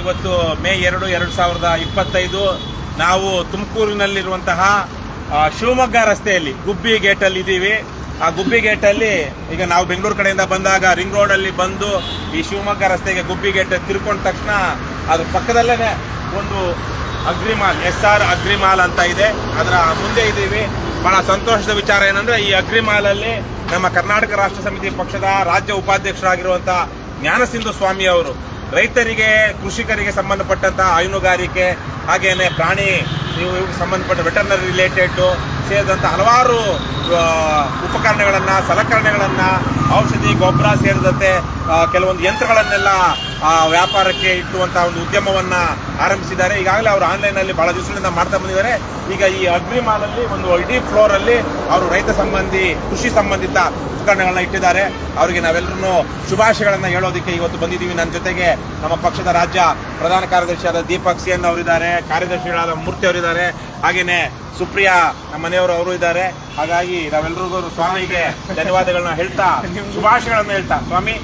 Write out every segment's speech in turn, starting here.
ಇವತ್ತು ಮೇ ಎರಡು ಎರಡು ಸಾವಿರದ ಇಪ್ಪತ್ತೈದು, ನಾವು ತುಮಕೂರಿನಲ್ಲಿರುವಂತಹ ಶಿವಮೊಗ್ಗ ರಸ್ತೆಯಲ್ಲಿ ಗುಬ್ಬಿ ಗೇಟಲ್ಲಿ ಇದ್ದೀವಿ. ಆ ಗುಬ್ಬಿ ಗೇಟಲ್ಲಿ ಈಗ ನಾವು ಬೆಂಗಳೂರು ಕಡೆಯಿಂದ ಬಂದಾಗ ರಿಂಗ್ ರೋಡಲ್ಲಿ ಬಂದು ಈ ಶಿವಮೊಗ್ಗ ರಸ್ತೆಗೆ ಗುಬ್ಬಿ ಗೇಟ್ ತಿರ್ಕೊಂಡ ತಕ್ಷಣ ಅದ್ರ ಪಕ್ಕದಲ್ಲೇ ಒಂದು ಅಗ್ರಿಮಾಲ್, ಎಸ್ ಆರ್ ಅಗ್ರಿಮಾಲ್ ಅಂತ ಇದೆ. ಅದರ ಮುಂದೆ ಇದ್ದೀವಿ. ಬಹಳ ಸಂತೋಷದ ವಿಚಾರ ಏನಂದ್ರೆ ಈ ಅಗ್ರಿಮಾಲಲ್ಲಿ ನಮ್ಮ ಕರ್ನಾಟಕ ರಾಷ್ಟ್ರ ಸಮಿತಿ ಪಕ್ಷದ ರಾಜ್ಯ ಉಪಾಧ್ಯಕ್ಷರಾಗಿರುವಂತ ಜ್ಞಾನಸಿಂಧು ಸ್ವಾಮಿ ಅವರು ರೈತರಿಗೆ, ಕೃಷಿಕರಿಗೆ ಸಂಬಂಧಪಟ್ಟಂತ ಹೈನುಗಾರಿಕೆ, ಹಾಗೇನೆ ಪ್ರಾಣಿ ಇವ್ರಿಗೆ ಸಂಬಂಧಪಟ್ಟ ವೆಟರ್ನರಿ ರಿಲೇಟೆಡ್ ಸೇರಿದಂಥ ಹಲವಾರು ಉಪಕರಣಗಳನ್ನು, ಸಲಕರಣೆಗಳನ್ನು, ಔಷಧಿ, ಗೊಬ್ಬರ ಸೇರಿದಂತೆ ಕೆಲವೊಂದು ಯಂತ್ರಗಳನ್ನೆಲ್ಲ ವ್ಯಾಪಾರಕ್ಕೆ ಇಟ್ಟುವಂತಹ ಒಂದು ಉದ್ಯಮವನ್ನ ಆರಂಭಿಸಿದ್ದಾರೆ. ಈಗಾಗಲೇ ಅವರು ಆನ್ಲೈನ್ ಅಲ್ಲಿ ಬಹಳ ದಿವಸಗಳಿಂದ ಮಾಡ್ತಾ ಬಂದಿದ್ದಾರೆ. ಈಗ ಈ ಅಗ್ರಿಮಾಲ್ ಅಲ್ಲಿ ಒಂದು ಇಡೀ ಫ್ಲೋರ್ ಅಲ್ಲಿ ಅವರು ರೈತ ಸಂಬಂಧಿ, ಕೃಷಿ ಸಂಬಂಧಿತ ಉಪಕರಣಗಳನ್ನ ಇಟ್ಟಿದ್ದಾರೆ. ಅವರಿಗೆ ನಾವೆಲ್ಲರೂ ಶುಭಾಶಯಗಳನ್ನ ಹೇಳೋದಕ್ಕೆ ಇವತ್ತು ಬಂದಿದ್ದೀವಿ. ನನ್ನ ಜೊತೆಗೆ ನಮ್ಮ ಪಕ್ಷದ ರಾಜ್ಯ ಪ್ರಧಾನ ಕಾರ್ಯದರ್ಶಿಯಾದ ದೀಪಕ್ ಸಿ ಎನ್ ಅವರಿದ್ದಾರೆ, ಕಾರ್ಯದರ್ಶಿಗಳಾದ ಮೂರ್ತಿ ಅವರಿದ್ದಾರೆ, ಹಾಗೇನೆ ಸುಪ್ರಿಯಾ ನಮ್ಮ ಮನೆಯವರು ಅವರು ಇದ್ದಾರೆ. ಹಾಗಾಗಿ ನಾವೆಲ್ಲರಿಗೂ ಸ್ವಾಮಿಗೆ ಧನ್ಯವಾದಗಳನ್ನ ಹೇಳ್ತಾ, ಶುಭಾಶಯಗಳನ್ನ ಹೇಳ್ತಾ. ಸ್ವಾಮಿ,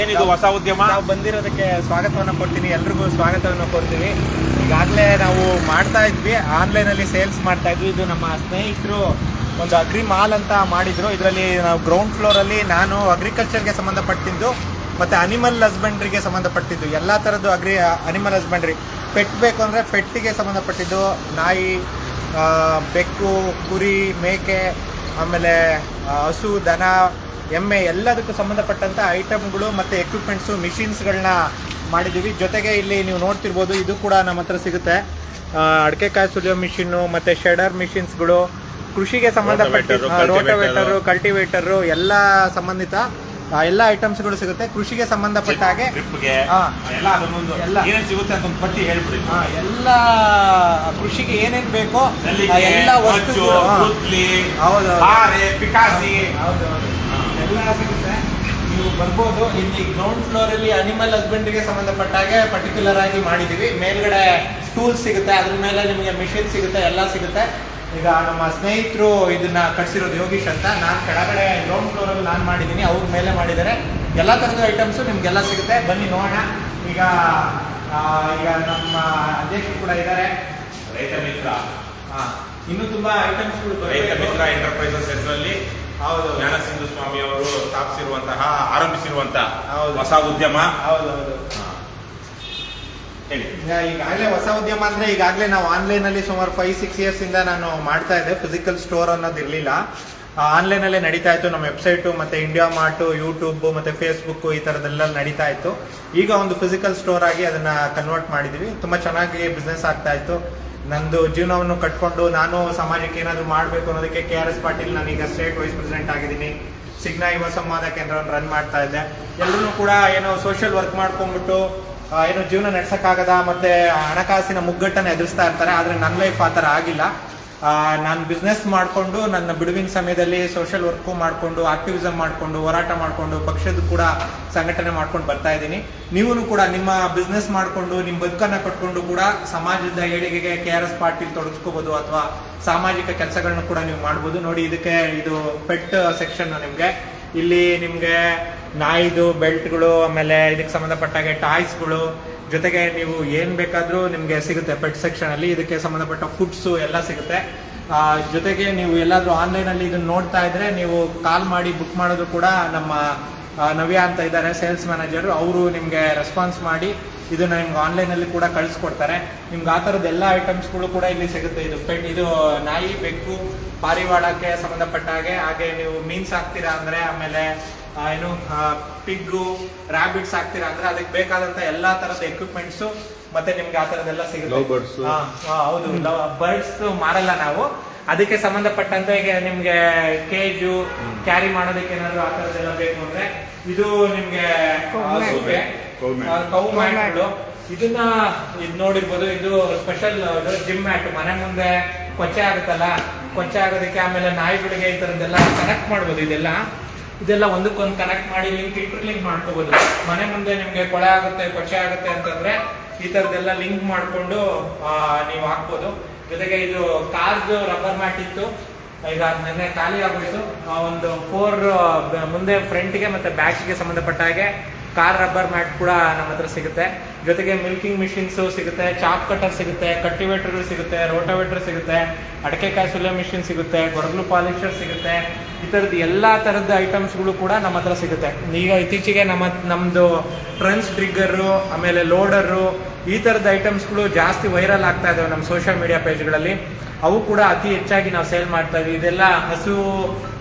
ಏನಿದು ಹೊಸ ಉದ್ಯಮ? ನಾವು ಬಂದಿರೋದಕ್ಕೆ ಸ್ವಾಗತವನ್ನು ಕೊಡ್ತೀನಿ. ಎಲ್ರಿಗೂ ಸ್ವಾಗತವನ್ನು ಕೊಡ್ತೀವಿ. ಈಗಾಗಲೇ ನಾವು ಮಾಡ್ತಾ ಇದ್ವಿ. ಆನ್ಲೈನಲ್ಲಿ ಸೇಲ್ಸ್ ಮಾಡ್ತಾ ಇದ್ವಿ. ಇದು ನಮ್ಮ ಸ್ನೇಹಿತರು ಒಂದು ಅಗ್ರಿ ಮಾಲ್ ಅಂತ ಮಾಡಿದ್ರು. ಇದರಲ್ಲಿ ನಾವು ಗ್ರೌಂಡ್ ಫ್ಲೋರಲ್ಲಿ ನಾನು ಅಗ್ರಿಕಲ್ಚರ್ಗೆ ಸಂಬಂಧಪಟ್ಟಿದ್ದು, ಮತ್ತು ಅನಿಮಲ್ ಹಸ್ಬೆಂಡ್ರಿಗೆ ಸಂಬಂಧಪಟ್ಟಿದ್ದು. ಎಲ್ಲ ಥರದ್ದು ಅಗ್ರಿ ಅನಿಮಲ್ ಹಸ್ಬೆಂಡ್ರಿ ಪೆಟ್ ಬೇಕು ಅಂದರೆ ಪೆಟ್ಟಿಗೆ ಸಂಬಂಧಪಟ್ಟಿದ್ದು. ನಾಯಿ ಬೆಕ್ಕು, ಕುರಿ, ಮೇಕೆ, ಆಮೇಲೆ ಹಸು, ದನ, ಎಮ್ಮೆ ಎಲ್ಲದಕ್ಕೂ ಸಂಬಂಧಪಟ್ಟಂತ ಐಟಮ್ಗಳು ಮತ್ತು ಎಕ್ವಿಪ್ಮೆಂಟ್ಸು ಮಿಷಿನ್ಸ್ಗಳನ್ನ ಮಾಡಿದ್ದೀವಿ ಜೊತೆಗೆ ಇಲ್ಲಿ ನೀವು ನೋಡ್ತಿರ್ಬೋದು, ಇದು ಕೂಡ ನಮ್ಮ ಹತ್ರ ಸಿಗುತ್ತೆ. ಅಡಿಕೆ ಕಾಯಿ ಸುಲಿಯೋ ಮಿಷಿನ್ನು ಮತ್ತು ಶೆಡರ್ ಮಿಷಿನ್ಸ್ಗಳು ಕೃಷಿಗೆ ಸಂಬಂಧಪಟ್ಟ ರೋಟೋವೇಟರ್ ಕಲ್ಟಿವೇಟರ್ ಎಲ್ಲ ಸಂಬಂಧಿತ ಎಲ್ಲಾ ಐಟಮ್ಸ್ಗಳು ಸಿಗುತ್ತೆ. ಕೃಷಿಗೆ ಸಂಬಂಧಪಟ್ಟ ಹಾಗೆ. ಎಲ್ಲ. ಕೃಷಿಗೆ ಏನೇನ್ ಬೇಕೋ ಎಲ್ಲ ವಸ್ತು ಹೌದು. ಎಲ್ಲ ಸಿಗುತ್ತೆ. ನೀವು ಬರ್ಬೋದು. ಇಲ್ಲಿ ಗ್ರೌಂಡ್ ಫ್ಲೋರ್ ಅಲ್ಲಿ ಅನಿಮಲ್ ಹಸ್ಬೆಂಡ್ರಿಗೆ ಸಂಬಂಧಪಟ್ಟ ಹಾಗೆ ಪರ್ಟಿಕ್ಯುಲರ್ ಆಗಿ ಮಾಡಿದೀವಿ ಮೇಲ್ಗಡೆ ಟೂಲ್ಸ್ ಸಿಗುತ್ತೆ. ಅದ್ರ ಮೇಲೆ ನಿಮಗೆ ಮಿಷಿನ್ ಸಿಗುತ್ತೆ. ಎಲ್ಲ ಸಿಗುತ್ತೆ. ಈಗ ನಮ್ಮ ಸ್ನೇಹಿತರು ಇದನ್ನ ಕಟ್ಸಿರೋದು ಯೋಗೀಶ್ ಅಂತ. ನಾನು ಕೆಳಗಡೆ ಗ್ರೌಂಡ್ ಫ್ಲೋರ್ ಅಲ್ಲಿ ನಾನು ಮಾಡಿದ್ದೀನಿ. ಅವ್ರ ಮೇಲೆ ಮಾಡಿದ್ದಾರೆ. ಎಲ್ಲ ಥರದ ಐಟಮ್ಸು ನಿಮ್ಗೆಲ್ಲ ಸಿಗುತ್ತೆ. ಬನ್ನಿ ನೋಡೋಣ. ಈಗ ಈಗ ನಮ್ಮ ಅಧ್ಯಕ್ಷರು ಕೂಡ ಇದ್ದಾರೆ. ರೈತ ಮಿತ್ರ. ಹಾ. ಇನ್ನೂ ತುಂಬಾ ಐಟಮ್ಸ್ಗಳು ರೈತ ಮಿತ್ರ ಎಂಟರ್ಪ್ರೈಸಸ್ ಹೆಸರಲ್ಲಿ ಹೌದು. ಜ್ಞಾನಸಿಂಧು ಸ್ವಾಮಿ ಅವರು ಸ್ಥಾಪಿಸಿರುವಂತಹ ಆರಂಭಿಸಿರುವಂತಹ ಹೌದು. ಹೊಸ ಉದ್ಯಮ. ಹೌದು ಹೌದು. ಹೇಳಿ. ಈಗ ಈಗಾಗಲೇ ಹೊಸ ಉದ್ಯಮ ಅಂದ್ರೆ ಈಗಾಗಲೇ ನಾವು ಆನ್ಲೈನ್ ಅಲ್ಲಿ ಸುಮಾರು ಫೈವ್ ಸಿಕ್ಸ್ ಇಯರ್ಸ್ ಇಂದ ನಾನು ಮಾಡ್ತಾ ಇದ್ದೆ. ಫಿಸಿಕಲ್ ಸ್ಟೋರ್ ಅನ್ನೋದು ಇರಲಿಲ್ಲ. ಆನ್ಲೈನ್ ಅಲ್ಲೇ ನಡೀತಾ ಇತ್ತು. ನಮ್ಮ ವೆಬ್ಸೈಟು ಮತ್ತೆ ಇಂಡಿಯಾ ಮಾರ್ಟು ಯೂಟ್ಯೂಬ್ ಮತ್ತೆ ಫೇಸ್ಬುಕ್ ಈ ತರದೆಲ್ಲ ನಡೀತಾ ಇತ್ತು. ಈಗ ಒಂದು ಫಿಸಿಕಲ್ ಸ್ಟೋರ್ ಆಗಿ ಅದನ್ನ ಕನ್ವರ್ಟ್ ಮಾಡಿದೀವಿ. ತುಂಬಾ ಚೆನ್ನಾಗಿ ಬಿಸ್ನೆಸ್ ಆಗ್ತಾ ಇತ್ತು. ನಂದು ಜೀವನವನ್ನು ಕಟ್ಕೊಂಡು ನಾನು ಸಮಾಜಕ್ಕೆ ಏನಾದ್ರು ಮಾಡಬೇಕು ಅನ್ನೋದಕ್ಕೆ ಕೆ ಆರ್ ಎಸ್ ಪಾಟೀಲ್ ನಾನೀಗ ಸ್ಟೇಟ್ ವೈಸ್ ಪ್ರೆಸಿಡೆಂಟ್ ಆಗಿದ್ದೀನಿ. ಸಿಗ್ನಾ ಯುವ ಸಂವಾದ ಕೇಂದ್ರವನ್ನು ರನ್ ಮಾಡ್ತಾ ಇದ್ದೆ. ಎಲ್ಲರೂ ಕೂಡ ಏನೋ ಸೋಷಿಯಲ್ ವರ್ಕ್ ಮಾಡ್ಕೊಂಡ್ಬಿಟ್ಟು ಏನು ಜೀವನ ನಡೆಸೋಕ್ಕಾಗದ ಮತ್ತೆ ಹಣಕಾಸಿನ ಮುಗ್ಗಟ್ಟನ್ನು ಎದುರಿಸ್ತಾ ಇರ್ತಾರೆ, ಆದ್ರೆ ನನ್ನ ಲೈಫ್ ಆ ಥರ ಆಗಿಲ್ಲ. ನಾನು ಬಿಸ್ನೆಸ್ ಮಾಡಿಕೊಂಡು, ನನ್ನ ಬಿಡುವಿನ ಸಮಯದಲ್ಲಿ ಸೋಷಿಯಲ್ ವರ್ಕು ಮಾಡಿಕೊಂಡು ಆಕ್ಟಿವಿಸಮ್ ಮಾಡಿಕೊಂಡು, ಹೋರಾಟ ಮಾಡಿಕೊಂಡು, ಪಕ್ಷದ ಕೂಡ ಸಂಘಟನೆ ಮಾಡ್ಕೊಂಡು ಬರ್ತಾ ಇದ್ದೀನಿ. ನೀವು ಕೂಡ ನಿಮ್ಮ ಬಿಸ್ನೆಸ್ ಮಾಡಿಕೊಂಡು, ನಿಮ್ಮ ಬದುಕನ್ನ ಕಟ್ಕೊಂಡು ಕೂಡ ಸಮಾಜದ ಏಳಿಗೆಗೆ ಕೆ ಆರ್ ಎಸ್ ಪಾರ್ಟಿಲಿ ತೊಡಗಿಸ್ಕೋಬೋದು ಅಥವಾ ಸಾಮಾಜಿಕ ಕೆಲಸಗಳನ್ನ ಕೂಡ ನೀವು ಮಾಡ್ಬೋದು. ನೋಡಿ, ಇದಕ್ಕೆ ಇದು ಪೆಟ್ ಸೆಕ್ಷನ್ ನಿಮಗೆ. ಇಲ್ಲಿ ನಿಮಗೆ ನಾಯಿದು, ಬೆಲ್ಟ್ಗಳು, ಆಮೇಲೆ ಇದಕ್ಕೆ ಸಂಬಂಧಪಟ್ಟಾಗೆ ಟಾಯ್ಸ್ಗಳು. ಜೊತೆಗೆ ನೀವು ಏನು ಬೇಕಾದರೂ ನಿಮಗೆ ಸಿಗುತ್ತೆ ಪೆಟ್ ಸೆಕ್ಷನಲ್ಲಿ ಇದಕ್ಕೆ ಸಂಬಂಧಪಟ್ಟ ಫುಡ್ಸು ಎಲ್ಲ ಸಿಗುತ್ತೆ. ಜೊತೆಗೆ ನೀವು ಎಲ್ಲಾದರೂ ಆನ್ಲೈನಲ್ಲಿ ಇದನ್ನು ನೋಡ್ತಾ ಇದ್ರೆ ನೀವು ಕಾಲ್ ಮಾಡಿ ಬುಕ್ ಮಾಡೋದು ಕೂಡ ನಮ್ಮ ನವ್ಯ ಅಂತ ಇದ್ದಾರೆ ಸೇಲ್ಸ್ ಮ್ಯಾನೇಜರು ಅವರು ನಿಮಗೆ ರೆಸ್ಪಾನ್ಸ್ ಮಾಡಿ ಇದನ್ನ ನಿಮ್ಗೆ ಆನ್ಲೈನಲ್ಲಿ ಕೂಡ ಕಳಿಸ್ಕೊಡ್ತಾರೆ. ನಿಮ್ಗೆ ಆ ಥರದ ಎಲ್ಲ ಐಟಮ್ಸ್ಗಳು ಕೂಡ ಇಲ್ಲಿ ಸಿಗುತ್ತೆ. ಇದು ಪೆಟ್, ಇದು ನಾಯಿ, ಬೆಕ್ಕು, ಪಾರಿವಾಳಕ್ಕೆ ಸಂಬಂಧಪಟ್ಟ ಹಾಗೆ. ಹಾಗೆ ನೀವು ಮೀನ್ಸ್ ಹಾಕ್ತೀರಾ ಅಂದರೆ ಆಮೇಲೆ ಏನು ಪಿಗ್ಗು ರ್ಯಾಬಿಟ್ಸ್ ಹಾಕ್ತೀರಾ ಅಂದ್ರೆ ಅದಕ್ಕೆ ಬೇಕಾದಂತ ಎಲ್ಲಾ ತರದ ಎಕ್ವಿಪ್ಮೆಂಟ್ಸ್ ಮತ್ತೆ ನಿಮ್ಗೆ ಆ ತರದೆಲ್ಲ ಸಿಗುತ್ತೆ. ಹೌದು ಬರ್ಡ್ಸ್ ಮಾರಲ್ಲ ನಾವು. ಅದಕ್ಕೆ ಸಂಬಂಧಪಟ್ಟಂತೆ ಈಗ ನಿಮ್ಗೆ ಕೇಜು ಕ್ಯಾರಿ ಮಾಡೋದಕ್ಕೆ ಏನಾದ್ರು ಆ ತರದೆಲ್ಲ ಬೇಕು ಅಂದ್ರೆ ಇದು ನಿಮ್ಗೆ ಕೌ ಮ್ಯಾಟ್ಗಳು ಇದನ್ನ ಇದು ನೋಡಿರ್ಬೋದು ಇದು ಸ್ಪೆಷಲ್ ಜಿಮ್ ಮ್ಯಾಟ್ ಮನೆ ಮುಂದೆ ಕೊಚ್ಚೆ ಆಗುತ್ತಲ್ಲ ಕೊಚ್ಚೆ ಆಗೋದಕ್ಕೆ ಆಮೇಲೆ ನಾಯಿಗಳಿಗೆ ಈ ತರದ್ದೆಲ್ಲ ಕನೆಕ್ಟ್ ಮಾಡ್ಬೋದು ಇದೆಲ್ಲ. ಇದೆಲ್ಲ ಒಂದಕ್ಕೊಂದು ಕನೆಕ್ಟ್ ಮಾಡಿ ಲಿಂಕ್ ಇಂಟರ್ ಲಿಂಕ್ ಮಾಡ್ಕೋಬಹುದು ಮನೆ ಮುಂದೆ ನಿಮ್ಗೆ ಕೊಳೆ ಆಗುತ್ತೆ ಕೊಚ್ಚೆ ಆಗುತ್ತೆ ಅಂತಂದ್ರೆ ಈ ತರದೆಲ್ಲ ಲಿಂಕ್ ಮಾಡಿಕೊಂಡು ನೀವು ಹಾಕ್ಬೋದು. ಜೊತೆಗೆ ಇದು ಕಾರ್ದು ರಬ್ಬರ್ ಮ್ಯಾಟ್ ಇತ್ತು. ಈಗ ನೆನ್ನೆ ಖಾಲಿ ಆಗೋಯ್ತು. ಆ, ಒಂದು ಫೋರ್ ಮುಂದೆ ಫ್ರಂಟ್ಗೆ ಮತ್ತೆ ಬ್ಯಾಕ್ಗೆ ಸಂಬಂಧಪಟ್ಟ ಹಾಗೆ ಕಾರ್ ರಬ್ಬರ್ ಮ್ಯಾಟ್ ಕೂಡ ನಮ್ಮ ಹತ್ರ ಸಿಗುತ್ತೆ. ಜೊತೆಗೆ ಮಿಲ್ಕಿಂಗ್ ಮಿಷಿನ್ಸು ಸಿಗುತ್ತೆ ಚಾಪ್ ಕಟರ್ ಸಿಗುತ್ತೆ ಕಟ್ಟಿವೇಟರ್ಗಳು ಸಿಗುತ್ತೆ ರೋಟೋವೇಟರ್ ಸಿಗುತ್ತೆ ಅಡಕೆಕಾಯಿ ಸುಲಿಯೋ ಮಿಷಿನ್ ಸಿಗುತ್ತೆ, ಗೊರಗ್ಲು ಪಾಲಿಶರ್ ಸಿಗುತ್ತೆ ಈ ಥರದ್ದು ಎಲ್ಲ ಥರದ ಐಟಮ್ಸ್ಗಳು ಕೂಡ ನಮ್ಮ ಹತ್ರ ಸಿಗುತ್ತೆ. ಈಗ ಇತ್ತೀಚೆಗೆ ನಮ್ಮ ನಮ್ಮದು ಟ್ರೆನ್ಸ್ ಡ್ರಿಗ್ಗರು ಆಮೇಲೆ ಲೋಡರು ಈ ಥರದ ಐಟಮ್ಸ್ಗಳು ಜಾಸ್ತಿ ವೈರಲ್ ಆಗ್ತಾ ಇದಾವೆ ನಮ್ಮ ಸೋಷಿಯಲ್ ಮೀಡಿಯಾ ಪೇಜ್ಗಳಲ್ಲಿ ಅವು ಕೂಡ ಅತಿ ಹೆಚ್ಚಾಗಿ ನಾವು ಸೇಲ್ ಮಾಡ್ತಾ ಇದೀವಿ. ಇದೆಲ್ಲ ಹಸು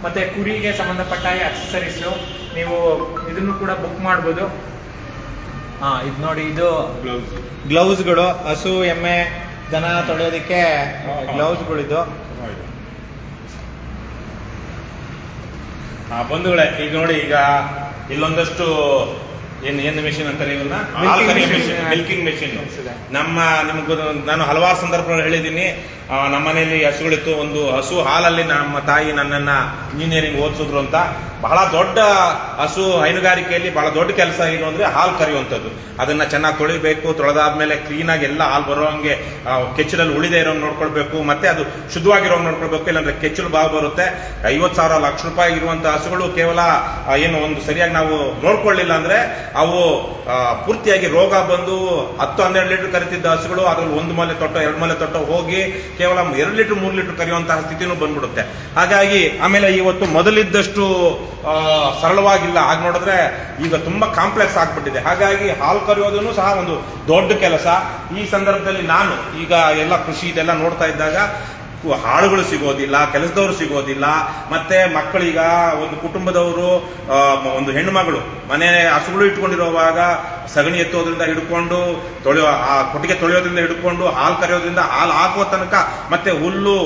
ಮತ್ತೆ ಕುರಿಗೆ ಸಂಬಂಧಪಟ್ಟ ಅಕ್ಸಸರೀಸು ನೀವು ಇದನ್ನು ಕೂಡ ಬುಕ್ ಮಾಡ್ಬೋದು. ಹಾ ಇದು ನೋಡಿ ಇದು ಗ್ಲೌಸ್ ಗ್ಲೌಸ್ಗಳು ಹಸು ಎಮ್ಮೆ ದನ ತೊಳೆಯೋದಕ್ಕೆ ಗ್ಲೌಸ್ಗಳಿದ್ದು ಆ ಬಂಧುಗಳೇ ಈಗ ನೋಡಿ ಈಗ ಇಲ್ಲೊಂದಷ್ಟು ಏನು ಏನು ಮೆಷಿನ್ ಅಂತಾರೆ ಇವನ್ನ ಮಿಲ್ಕಿಂಗ್ ಮೆಷಿನ್ ನಮ್ಮ ನಿಮ್ಗೆ ನಾನು ಹಲವಾರು ಸಂದರ್ಭಗಳು ಹೇಳಿದ್ದೀನಿ. ನಮ್ಮ ಮನೆಯಲ್ಲಿ ಹಸುಗಳಿತ್ತು. ಒಂದು ಹಸು ಹಾಲಲ್ಲಿ ನಮ್ಮ ತಾಯಿ ನನ್ನನ್ನ ಇಂಜಿನಿಯರಿಂಗ್ ಓದಿಸಿದ್ರು ಅಂತ. ಬಹಳ ದೊಡ್ಡ ಹಸು ಹೈನುಗಾರಿಕೆಯಲ್ಲಿ ಬಹಳ ದೊಡ್ಡ ಕೆಲಸ ಏನು ಅಂದರೆ ಹಾಲು ಕರೆಯುವಂಥದ್ದು. ಅದನ್ನ ಚೆನ್ನಾಗಿ ತೊಳಿಬೇಕು, ತೊಳೆದಾದ್ಮೇಲೆ ಕ್ಲೀನಾಗಿ ಎಲ್ಲ ಹಾಲು ಬರೋ ಹಂಗೆ ಕೆಚ್ಚಲಲ್ಲಿ ಉಳಿದೇ ಇರೋ ನೋಡ್ಕೊಳ್ಬೇಕು. ಮತ್ತೆ ಅದು ಶುದ್ಧವಾಗಿರೋ ನೋಡ್ಕೊಳ್ಬೇಕು. ಇಲ್ಲಾಂದ್ರೆ ಕೆಚ್ಚಲು ಬಾವು ಬರುತ್ತೆ. ಐವತ್ತು ಸಾವಿರ ಲಕ್ಷ ರೂಪಾಯಿ ಇರುವಂಥ ಹಸುಗಳು ಕೇವಲ ಏನು ಒಂದು ಸರಿಯಾಗಿ ನಾವು ನೋಡ್ಕೊಳ್ಳಿಲ್ಲ ಅಂದ್ರೆ ಅವು ಪೂರ್ತಿಯಾಗಿ ರೋಗ ಬಂದು ಹತ್ತು ಹನ್ನೆರಡು ಲೀಟರ್ ಕರಿತಿದ್ದ ಹಸುಗಳು, ಅದ್ರಲ್ಲಿ ಒಂದು ಮಲೆ ತೊಟ್ಟ, ಎರಡು ಮಲೆ ತೊಟ್ಟ ಹೋಗಿ ಕೇವಲ ಎರಡು ಲೀಟರ್, ಮೂರು ಲೀಟರ್ ಕರೆಯುವಂತಹ ಸ್ಥಿತಿನೂ ಬಂದ್ಬಿಡುತ್ತೆ. ಹಾಗಾಗಿ ಆಮೇಲೆ ಇವತ್ತು ಮೊದಲಿದ್ದಷ್ಟು ಸರಳವಾಗಿಲ್ಲ. ಹಾಗೆ ನೋಡಿದ್ರೆ ಈಗ ತುಂಬ ಕಾಂಪ್ಲೆಕ್ಸ್ ಆಗಿಬಿಟ್ಟಿದೆ. ಹಾಗಾಗಿ ಹಾಲು ಕರೆಯೋದನ್ನು ಸಹ ಒಂದು ದೊಡ್ಡ ಕೆಲಸ. ಈ ಸಂದರ್ಭದಲ್ಲಿ ನಾನು ಈಗ ಎಲ್ಲ ಕೃಷಿ ಇದೆಲ್ಲ ನೋಡ್ತಾ ಇದ್ದಾಗ ಹಾಳುಗಳು ಸಿಗೋದಿಲ್ಲ, ಕೆಲಸದವರು ಸಿಗೋದಿಲ್ಲ. ಮತ್ತೆ ಮಕ್ಕಳೀಗ ಒಂದು ಕುಟುಂಬದವರು ಒಂದು ಹೆಣ್ಣು ಮಗಳು ಮನೆ ಹಸುಗಳು ಇಟ್ಕೊಂಡಿರುವಾಗ ಸಗಣಿ ಎತ್ತೋದ್ರಿಂದ ಹಿಡ್ಕೊಂಡು ತೊಳೆಯೋ, ಆ ಕೊಟ್ಟಿಗೆ ತೊಳೆಯೋದ್ರಿಂದ ಹಿಡ್ಕೊಂಡು, ಹಾಲು ಕರೆಯೋದ್ರಿಂದ ಹಾಲು ಹಾಕೋ ತನಕ, ಮತ್ತೆ ಹುಲ್ಲು,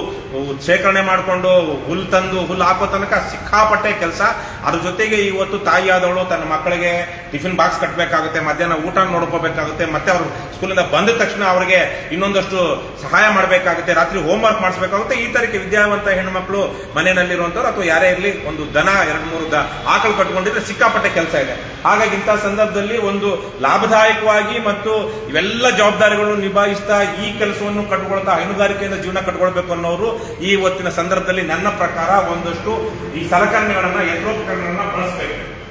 ಶೇಖರಣೆ ಮಾಡಿಕೊಂಡು ಹುಲ್ಲು ತಂದು ಹುಲ್ಲು ಹಾಕೋ ತನಕ ಸಿಕ್ಕಾಪಟ್ಟೆ ಕೆಲಸ. ಅದ್ರ ಜೊತೆಗೆ ಇವತ್ತು ತಾಯಿಯಾದವಳು ತನ್ನ ಮಕ್ಕಳಿಗೆ ಟಿಫಿನ್ ಬಾಕ್ಸ್ ಕಟ್ಟಬೇಕಾಗುತ್ತೆ ಮಧ್ಯಾಹ್ನ ಊಟ ನೋಡ್ಕೋಬೇಕಾಗುತ್ತೆ, ಮತ್ತೆ ಅವರು ಸ್ಕೂಲಿಂದ ಬಂದ ತಕ್ಷಣ ಅವರಿಗೆ ಇನ್ನೊಂದಷ್ಟು ಸಹಾಯ ಮಾಡಬೇಕಾಗುತ್ತೆ, ರಾತ್ರಿ ಹೋಮ್ ವರ್ಕ್ ಮಾಡಿಸ್ಬೇಕಾಗುತ್ತೆ. ಈ ತರಕ್ಕೆ ವಿದ್ಯಾವಂತ ಹೆಣ್ಮಕ್ಳು ಮನೆಯಲ್ಲಿರುವಂಥವ್ರು ಅಥವಾ ಯಾರೇ ಇರಲಿ ಒಂದು ದನ, ಎರಡು ಮೂರು ದ ಆಕಳು ಕಟ್ಕೊಂಡಿದ್ರೆ ಸಿಕ್ಕಾಪಟ್ಟೆ ಕೆಲಸ ಇದೆ. ಹಾಗಾಗಿ ಇಂಥ ಸಂದರ್ಭದಲ್ಲಿ ಒಂದು ಲಾಭದಾಯಕವಾಗಿ ಮತ್ತು ಇವೆಲ್ಲ ಜವಾಬ್ದಾರಿಗಳನ್ನು ನಿಭಾಯಿಸ್ತಾ ಈ ಕೆಲಸವನ್ನು ಕಟ್ಕೊಳ್ತಾ ಹೈನುಗಾರಿಕೆಯಿಂದ ಜೀವನ ಕಟ್ಕೊಳ್ಬೇಕು ಅನ್ನೋರು ಈ ಹೊತ್ತಿನ ಸಂದರ್ಭದಲ್ಲಿ ನನ್ನ ಪ್ರಕಾರ ಒಂದಷ್ಟು ಈ ಸಲಕರಣೆಗಳನ್ನ ಯಂತ್ರೋಪಕರಣಗಳನ್ನ ಬಳಸಬೇಕು.